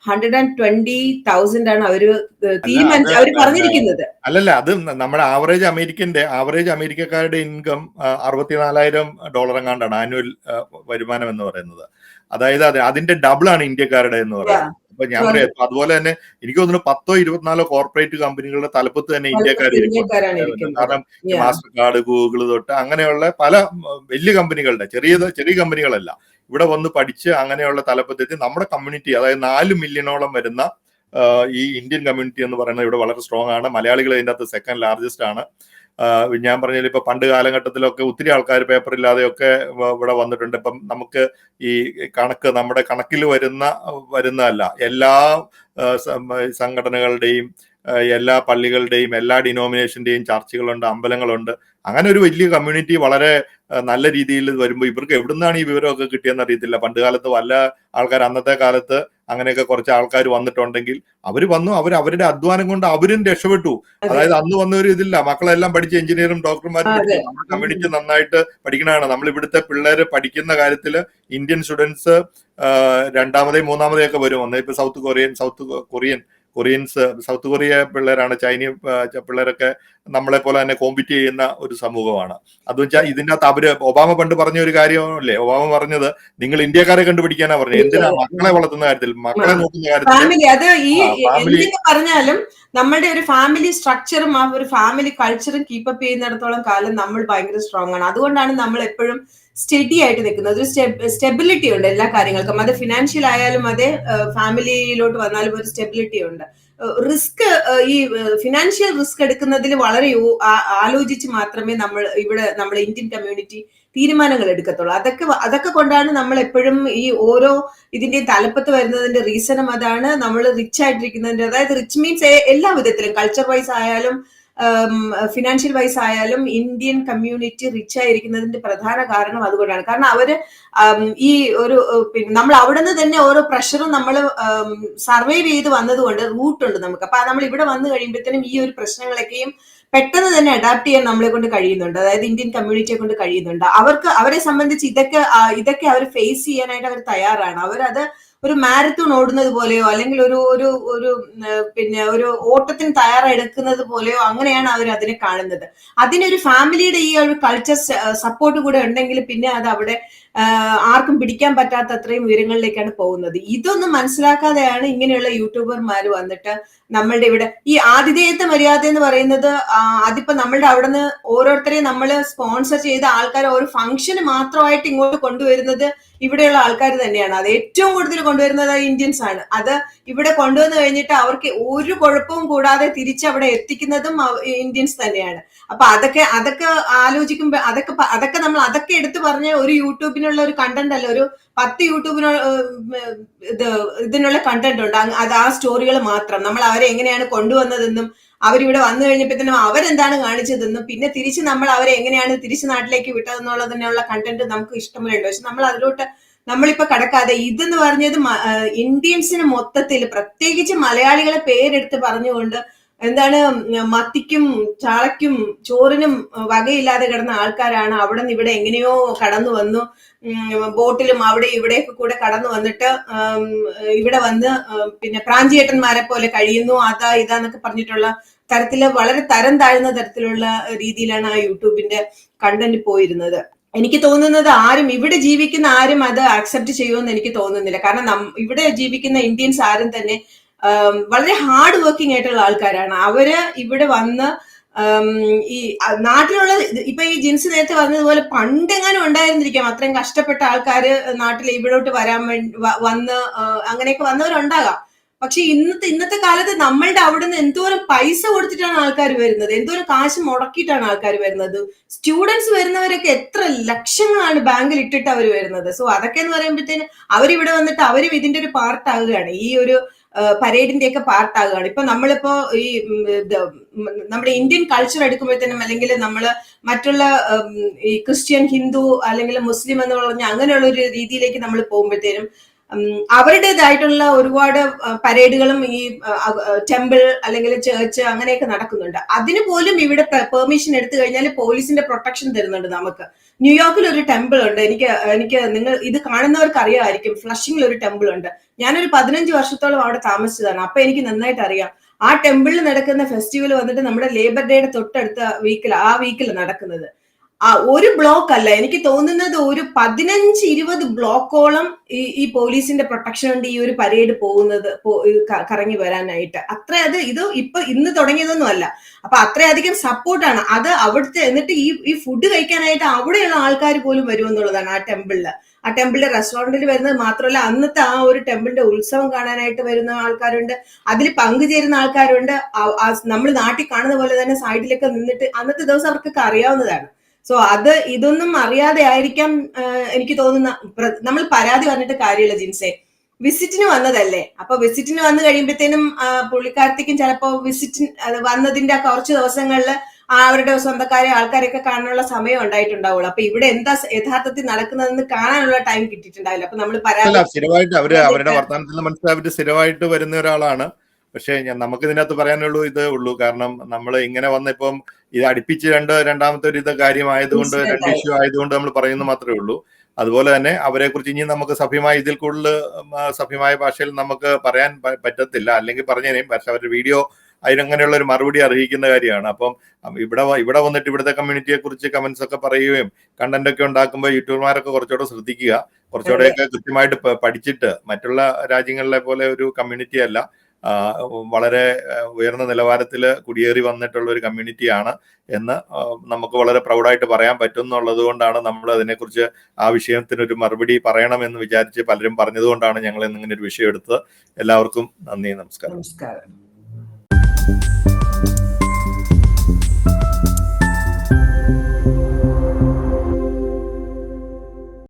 ഹൺഡ്രഡ് ആൻഡ് ട്വന്റി തൗസൻഡ് ആണ് അവർ തീരുമാനിച്ച അവർ പറഞ്ഞിരിക്കുന്നത്. അല്ലല്ല അത് നമ്മുടെ ആവറേജ് അമേരിക്കന്റെ ആവറേജ് അമേരിക്കക്കാരുടെ ഇൻകം അറുപത്തിനാലായിരം ഡോളർ എങ്ങാണ്ടാണ് ആനുവൽ വരുമാനം എന്ന് പറയുന്നത്. അതായത് അതെ അതിന്റെ ഡബിൾ ആണ് ഇന്ത്യക്കാരുടെ എന്ന് പറയുന്നത്. അപ്പൊ ഞാൻ പറയാം അതുപോലെ തന്നെ എനിക്ക് തോന്നുന്നു പത്തോ ഇരുപത്തിനാലോ കോർപ്പറേറ്റ് കമ്പനികളുടെ തലപ്പത്ത് തന്നെ ഇന്ത്യക്കാർ കാരണം. മാസ്റ്റർ കാർഡ് ഗൂഗിൾ തൊട്ട് അങ്ങനെയുള്ള പല വലിയ കമ്പനികളുടെ ചെറിയ ചെറിയ കമ്പനികളല്ല ഇവിടെ വന്ന് പഠിച്ച് അങ്ങനെയുള്ള തലപ്പത്തെത്തി നമ്മുടെ കമ്മ്യൂണിറ്റി അതായത് നാല് മില്യണോളം വരുന്ന ഈ ഇന്ത്യൻ കമ്മ്യൂണിറ്റി എന്ന് പറയുന്നത് ഇവിടെ വളരെ സ്ട്രോങ് ആണ്. മലയാളികൾ ഇതിന്റെ അകത്ത് സെക്കൻഡ് ലാർജസ്റ്റ് ആണ്. ഞാൻ പറഞ്ഞാൽ ഇപ്പൊ പണ്ട് കാലഘട്ടത്തിലൊക്കെ ഒത്തിരി ആൾക്കാർ പേപ്പർ ഇല്ലാതെയൊക്കെ ഇവിടെ വന്നിട്ടുണ്ട്. ഇപ്പം നമുക്ക് ഈ കണക്ക് നമ്മുടെ കണക്കിൽ വരുന്ന വരുന്നതല്ല. എല്ലാ സംഘടനകളുടെയും എല്ലാ പള്ളികളുടെയും എല്ലാ ഡിനോമിനേഷന്റെയും ചർച്ചുകളുണ്ട് അമ്പലങ്ങളുണ്ട്. അങ്ങനെ ഒരു വലിയ കമ്മ്യൂണിറ്റി വളരെ നല്ല രീതിയിൽ വരുമ്പോൾ ഇവർക്ക് എവിടുന്നാണ് ഈ വിവരമൊക്കെ കിട്ടിയെന്ന് അറിയത്തില്ല. പണ്ട് കാലത്ത് വല്ല ആൾക്കാർ അന്നത്തെ കാലത്ത് അങ്ങനെയൊക്കെ കുറച്ച് ആൾക്കാർ വന്നിട്ടുണ്ടെങ്കിൽ അവർ വന്നു അവർ അവരുടെ അധ്വാനം കൊണ്ട് അവരും രക്ഷപ്പെട്ടു. അതായത് അന്ന് വന്നൊരു ഇതില്ല. മക്കളെല്ലാം പഠിച്ച് എഞ്ചിനീയറും ഡോക്ടർമാരും. കമ്മ്യൂണിറ്റി നന്നായിട്ട് പഠിക്കണതാണ്. നമ്മൾ ഇവിടുത്തെ പിള്ളേര് പഠിക്കുന്ന കാര്യത്തിൽ ഇന്ത്യൻ സ്റ്റുഡൻസ് രണ്ടാമതേ മൂന്നാമതേ ഒക്കെ വരും. ഒന്ന് ഇപ്പൊ South Korean South Korean. Koreans South Korea പിള്ളേരാണ് ചൈനീസ് പിള്ളേരൊക്കെ നമ്മളെ പോലെ തന്നെ കോമ്പീറ്റ് ചെയ്യുന്ന ഒരു സമൂഹമാണ്. അത് വെച്ചാൽ അകത്ത് അവർ ഒബാമ പണ്ട് പറഞ്ഞ ഒരു കാര്യമല്ലേ ഒബാമ പറഞ്ഞത് നിങ്ങൾ ഇന്ത്യക്കാരെ കണ്ടുപിടിക്കാനാ പറഞ്ഞത് എന്തിനാ മക്കളെ വളർത്തുന്ന കാര്യത്തിൽ? മക്കളെ നോക്കുന്ന കാര്യത്തിൽ? പറഞ്ഞാലും നമ്മുടെ ഒരു ഫാമിലി സ്ട്രക്ചറും ആ ഒരു ഫാമിലി കൾച്ചറും കീപ്പപ്പ് ചെയ്യുന്നിടത്തോളം കാലം നമ്മൾ ഭയങ്കര സ്ട്രോങ് ആണ്. അതുകൊണ്ടാണ് നമ്മൾ എപ്പോഴും സ്റ്റഡി ആയിട്ട് നിൽക്കുന്നത്. ഒരു സ്റ്റെബിലിറ്റി ഉണ്ട് എല്ലാ കാര്യങ്ങൾക്കും. അത് ഫിനാൻഷ്യൽ ആയാലും അതെ ഫാമിലിയിലോട്ട് വന്നാലും ഒരു സ്റ്റെബിലിറ്റി ഉണ്ട്. റിസ്ക് ഈ ഫിനാൻഷ്യൽ റിസ്ക് എടുക്കുന്നതിൽ വളരെ ആലോചിച്ച് മാത്രമേ നമ്മൾ ഇവിടെ നമ്മുടെ ഇന്ത്യൻ കമ്മ്യൂണിറ്റി തീരുമാനങ്ങൾ എടുക്കത്തുള്ളൂ. അതൊക്കെ അതൊക്കെ കൊണ്ടാണ് നമ്മൾ എപ്പോഴും ഈ ഓരോ ഇതിന്റെ തലപ്പത്ത് വരുന്നതിന്റെ റീസണും അതാണ്. നമ്മൾ റിച്ച് ആയിട്ടിരിക്കുന്നതിന്റെ അതായത് റിച്ച് മീൻസ് എല്ലാ വിധത്തിലും കൾച്ചർ വൈസ് ആയാലും ഫിനാൻഷ്യൽ വൈസ് ആയാലും ഇന്ത്യൻ കമ്മ്യൂണിറ്റി റിച്ച് ആയിരിക്കുന്നതിന്റെ പ്രധാന കാരണം അതുകൊണ്ടാണ്. കാരണം അവർ ഈ ഒരു നമ്മൾ അവിടെ നിന്ന് തന്നെ ഓരോ പ്രഷറും നമ്മൾ സർവൈവ് ചെയ്ത് വന്നതുകൊണ്ട് റൂട്ട് ഉണ്ട് നമുക്ക്. അപ്പൊ നമ്മൾ ഇവിടെ വന്നു കഴിയുമ്പോഴത്തേനും ഈ ഒരു പ്രശ്നങ്ങളൊക്കെയും പെട്ടെന്ന് തന്നെ അഡാപ്റ്റ് ചെയ്യാൻ നമ്മളെ കൊണ്ട് കഴിയുന്നുണ്ട്. അതായത് ഇന്ത്യൻ കമ്മ്യൂണിറ്റിയെ കൊണ്ട് കഴിയുന്നുണ്ട്. അവർക്ക് അവരെ സംബന്ധിച്ച് ഇതൊക്കെ ഇതൊക്കെ അവർ ഫേസ് ചെയ്യാനായിട്ട് അവർ തയ്യാറാണ്. അവരത് ഒരു മാരത്തോൺ ഓടുന്നത് പോലെയോ അല്ലെങ്കിൽ ഒരു ഒരു ഒരു പിന്നെ ഒരു ഓട്ടത്തിന് തയ്യാറെടുക്കുന്നത് പോലെയോ അങ്ങനെയാണ് അവർ അതിനെ കാണുന്നത്. അതിനൊരു ഫാമിലിയുടെ ഈ ഒരു കൾച്ചർ സപ്പോർട്ട് കൂടെ ഉണ്ടെങ്കിൽ പിന്നെ അത് അവിടെ ആർക്കും പിടിക്കാൻ പറ്റാത്ത അത്രയും ഉയരങ്ങളിലേക്കാണ് പോകുന്നത്. ഇതൊന്നും മനസ്സിലാക്കാതെയാണ് ഇങ്ങനെയുള്ള യൂട്യൂബർമാർ വന്നിട്ട് നമ്മളുടെ ഇവിടെ ഈ ആതിഥേയത്വ മര്യാദ എന്ന് പറയുന്നത് അതിപ്പോ നമ്മളുടെ അവിടെ നിന്ന് ഓരോരുത്തരെയും നമ്മൾ സ്പോൺസർ ചെയ്ത ആൾക്കാർ ഒരു ഫംഗ്ഷന് മാത്രമായിട്ട് ഇങ്ങോട്ട് കൊണ്ടുവരുന്നത് ഇവിടെയുള്ള ആൾക്കാർ തന്നെയാണ്. അത് ഏറ്റവും കൂടുതൽ കൊണ്ടുവരുന്നത് ഇന്ത്യൻസ് ആണ്. അത് ഇവിടെ കൊണ്ടുവന്നു കഴിഞ്ഞിട്ട് അവർക്ക് ഒരു കുഴപ്പവും കൂടാതെ തിരിച്ച് അവിടെ എത്തിക്കുന്നതും ഇന്ത്യൻസ് തന്നെയാണ്. അപ്പൊ അതൊക്കെ അതൊക്കെ ആലോചിക്കുമ്പോൾ അതൊക്കെ അതൊക്കെ നമ്മൾ അതൊക്കെ എടുത്തു പറഞ്ഞ ഒരു യൂട്യൂബിനുള്ള ഒരു കണ്ടന്റ് അല്ല. ഒരു പത്ത് യൂട്യൂബിന് ഇത് ഇതിനുള്ള കണ്ടന്റ് ഉണ്ട്. അത് ആ സ്റ്റോറികൾ മാത്രം. നമ്മൾ അവരെ എങ്ങനെയാണ് കൊണ്ടുവന്നതെന്നും അവരിവിടെ വന്നു കഴിഞ്ഞപ്പോഴത്തേനും അവരെന്താണ് കാണിച്ചതെന്നും പിന്നെ തിരിച്ച് നമ്മൾ അവരെ എങ്ങനെയാണ് തിരിച്ച് നാട്ടിലേക്ക് വിട്ടതെന്നുള്ളതിനുള്ള കണ്ടന്റ് നമുക്ക് ഇഷ്ടമുണ്ട് പക്ഷെ നമ്മൾ അതിലോട്ട് നമ്മളിപ്പോ കടക്കാതെ ഇതെന്ന് പറഞ്ഞത് ഇന്ത്യൻസിന് മൊത്തത്തിൽ പ്രത്യേകിച്ച് മലയാളികളെ പേരെടുത്ത് പറഞ്ഞുകൊണ്ട് എന്താണ് മത്തിക്കും ചാളയ്ക്കും ചോറിനും വകയില്ലാതെ കിടന്ന ആൾക്കാരാണ് അവിടെ നിന്ന് ഇവിടെ എങ്ങനെയോ കടന്നു വന്നു. ബോട്ടിലും അവിടെ ഇവിടെയൊക്കെ കൂടെ കടന്നു വന്നിട്ട് ഇവിടെ വന്ന് പിന്നെ പ്രാഞ്ചിയേട്ടന്മാരെ പോലെ കഴിയുന്നു അതാ ഇതാന്നൊക്കെ പറഞ്ഞിട്ടുള്ള തരത്തിൽ വളരെ തരം താഴ്ന്ന തരത്തിലുള്ള രീതിയിലാണ് ആ യൂട്യൂബിന്റെ കണ്ടന്റ് പോയിരുന്നത്. എനിക്ക് തോന്നുന്നത് ആരും ഇവിടെ ജീവിക്കുന്ന ആരും അത് അക്സെപ്റ്റ് ചെയ്യുമെന്ന് എനിക്ക് തോന്നുന്നില്ല. കാരണം ഇവിടെ ജീവിക്കുന്ന ഇന്ത്യൻസ് ആരും തന്നെ വളരെ ഹാർഡ് വർക്കിംഗ് ആയിട്ടുള്ള ആൾക്കാരാണ്. അവർ ഇവിടെ വന്ന് ഈ നാട്ടിലുള്ള ഇപ്പൊ ഈ ജിൻസ് നേരത്തെ പറഞ്ഞതുപോലെ പണ്ടെങ്ങാനും ഉണ്ടായിരുന്നിരിക്കാം. അത്രയും കഷ്ടപ്പെട്ട ആൾക്കാര് നാട്ടിൽ ഇവിടോട്ട് വരാൻ വേണ്ടി വന്ന് അങ്ങനെയൊക്കെ വന്നവരുണ്ടാകാം. പക്ഷെ ഇന്നത്തെ ഇന്നത്തെ കാലത്ത് നമ്മളുടെ അവിടെ നിന്ന് എന്തോരം പൈസ കൊടുത്തിട്ടാണ് ആൾക്കാർ വരുന്നത്? എന്തോരം കാശ് മുടക്കിയിട്ടാണ് ആൾക്കാർ വരുന്നത്? സ്റ്റുഡൻസ് വരുന്നവരൊക്കെ എത്ര ലക്ഷങ്ങളാണ് ബാങ്കിൽ ഇട്ടിട്ട് അവർ വരുന്നത്? സോ അതൊക്കെ എന്ന് പറയുമ്പോഴത്തേന് അവരിവിടെ വന്നിട്ട് അവരും ഇതിന്റെ ഒരു പാർട്ട് ആകുകയാണ്. ഈ ഒരു പരേഡിന്റെ ഒക്കെ പാർട്ട് ആകുകയാണ്. ഇപ്പൊ നമ്മളിപ്പോ ഈ നമ്മുടെ ഇന്ത്യൻ കൾച്ചർ എടുക്കുമ്പോഴത്തേനും അല്ലെങ്കിൽ നമ്മൾ മറ്റുള്ള ഈ ക്രിസ്ത്യൻ ഹിന്ദു അല്ലെങ്കിൽ മുസ്ലിം എന്ന് പറഞ്ഞ അങ്ങനെയുള്ള ഒരു രീതിയിലേക്ക് നമ്മൾ പോകുമ്പോഴത്തേനും അവരുടേതായിട്ടുള്ള ഒരുപാട് പരേഡുകളും ഈ ടെമ്പിൾ അല്ലെങ്കിൽ ചേർച്ച് അങ്ങനെയൊക്കെ നടക്കുന്നുണ്ട്. അതിന് പോലും ഇവിടെ പെർമിഷൻ എടുത്തു കഴിഞ്ഞാൽ പോലീസിന്റെ പ്രൊട്ടക്ഷൻ തരുന്നുണ്ട് നമുക്ക്. ന്യൂയോർക്കിൽ ഒരു ടെമ്പിൾ ഉണ്ട്. എനിക്ക് എനിക്ക് നിങ്ങൾ ഇത് കാണുന്നവർക്ക് അറിയാമായിരിക്കും. ഫ്ലഷിംഗിൽ ഒരു ടെമ്പിൾ ഉണ്ട്. ഞാനൊരു പതിനഞ്ച് വർഷത്തോളം അവിടെ താമസിച്ചതാണ്. അപ്പൊ എനിക്ക് നന്നായിട്ട് അറിയാം. ആ ടെമ്പിളിൽ നടക്കുന്ന ഫെസ്റ്റിവൽ വന്നിട്ട് നമ്മുടെ ലേബർ ഡേയുടെ തൊട്ടടുത്ത വീക്കിൽ ആ വീക്കിൽ നടക്കുന്നത്. ആ ഒരു ബ്ലോക്ക് അല്ല. എനിക്ക് തോന്നുന്നത് ഒരു പതിനഞ്ച് ഇരുപത് ബ്ലോക്കോളം ഈ ഈ പോലീസിന്റെ പ്രൊട്ടക്ഷൻ ഉണ്ട് ഈ ഒരു പരേഡ് പോകുന്നത് കറങ്ങി വരാനായിട്ട്. അത്ര അത് ഇത് ഇപ്പൊ ഇന്ന് തുടങ്ങിയതൊന്നും അല്ല. അപ്പൊ അത്രയധികം സപ്പോർട്ടാണ് അത് അവിടുത്തെ എന്നിട്ട് ഈ ഈ ഫുഡ് കഴിക്കാനായിട്ട് അവിടെയുള്ള ആൾക്കാർ പോലും വരുമെന്നുള്ളതാണ് ആ ടെമ്പിളിൽ ആ ടെമ്പിളിലെ റെസ്റ്റോറന്റിൽ വരുന്നത് മാത്രമല്ല അന്നത്തെ ആ ഒരു ടെമ്പിളിന്റെ ഉത്സവം കാണാനായിട്ട് വരുന്ന ആൾക്കാരുണ്ട്. അതിൽ പങ്കുചേരുന്ന ആൾക്കാരുണ്ട്. നമ്മൾ നാട്ടിൽ കാണുന്ന പോലെ തന്നെ സൈഡിലൊക്കെ നിന്നിട്ട് അന്നത്തെ ദിവസം അവർക്കൊക്കെ അറിയാവുന്നതാണ്. സോ അത് ഇതൊന്നും അറിയാതെ ആയിരിക്കാം എനിക്ക് തോന്നുന്ന നമ്മൾ പരാതി പറഞ്ഞിട്ട് കാര്യമില്ല ജിൻസെ. വിസിറ്റിന് വന്നതല്ലേ? അപ്പൊ വിസിറ്റിന് വന്നു കഴിയുമ്പോഴത്തേനും പുള്ളിക്കാരത്തേക്കും ചിലപ്പോ വിസിറ്റിന് അത് വന്നതിന്റെ കുറച്ച് ദിവസങ്ങളിൽ അവരുടെ സ്വന്തക്കാരെ ആൾക്കാരെയൊക്കെ കാണാനുള്ള സമയം ഉണ്ടായിട്ടുണ്ടാവുള്ളൂ. അപ്പൊ ഇവിടെ എന്താ യഥാർത്ഥത്തിൽ നടക്കുന്നതെന്ന് കാണാനുള്ള ടൈം കിട്ടിയിട്ടുണ്ടാവില്ല. അപ്പൊ നമ്മൾ സ്ഥിരമായിട്ട് അവർ അവരുടെ വർത്തമാനത്തിൽ മനസ്സിലായിട്ട് സ്ഥിരമായിട്ട് വരുന്ന ഒരാളാണ്. പക്ഷേ ഞാൻ നമുക്ക് ഇതിനകത്ത് പറയാനുള്ളൂ ഇതേ ഉള്ളൂ. കാരണം നമ്മൾ ഇങ്ങനെ വന്നിപ്പം ഇത് അടുപ്പിച്ച് രണ്ട് രണ്ടാമത്തെ ഒരു ഇത് കാര്യമായതുകൊണ്ട് രണ്ട് ഇഷ്യൂ ആയതുകൊണ്ട് നമ്മൾ പറയുന്നത് മാത്രമേ ഉള്ളൂ. അതുപോലെ തന്നെ അവരെ കുറിച്ച് ഇനി നമുക്ക് സഭ്യമായ ഇതിൽ കൂടുതൽ സഭ്യമായ ഭാഷയിൽ നമുക്ക് പറയാൻ പറ്റത്തില്ല. അല്ലെങ്കിൽ പറഞ്ഞേനെയും പക്ഷെ അവരുടെ വീഡിയോ അതിനങ്ങനെയുള്ള ഒരു മറുപടി അറിയിക്കുന്ന കാര്യമാണ്. അപ്പം ഇവിടെ ഇവിടെ വന്നിട്ട് ഇവിടുത്തെ കമ്മ്യൂണിറ്റിയെ കുറിച്ച് കമന്റ്സ് ഒക്കെ പറയുകയും കണ്ടന്റ് ഒക്കെ ഉണ്ടാക്കുമ്പോൾ യൂട്യൂബർമാരൊക്കെ കുറച്ചുകൂടെ ശ്രദ്ധിക്കുക. കുറച്ചുകൂടെയൊക്കെ കൃത്യമായിട്ട് പഠിച്ചിട്ട് മറ്റുള്ള രാജ്യങ്ങളിലെ പോലെ ഒരു കമ്മ്യൂണിറ്റി അല്ല. വളരെ ഉയർന്ന നിലവാരത്തിൽ കുടിയേറി വന്നിട്ടുള്ള ഒരു കമ്മ്യൂണിറ്റിയാണ് എന്ന് നമുക്ക് വളരെ പ്രൗഡായിട്ട് പറയാൻ പറ്റും എന്നുള്ളത് കൊണ്ടാണ് നമ്മൾ അതിനെക്കുറിച്ച് ആ വിഷയത്തിനൊരു മറുപടി പറയണമെന്ന് വിചാരിച്ച് പലരും പറഞ്ഞതുകൊണ്ടാണ് ഞങ്ങൾ ഇന്നിങ്ങനെ ഒരു വിഷയം എടുത്തത്. എല്ലാവർക്കും നന്ദി നമസ്കാരം. നമസ്കാരം.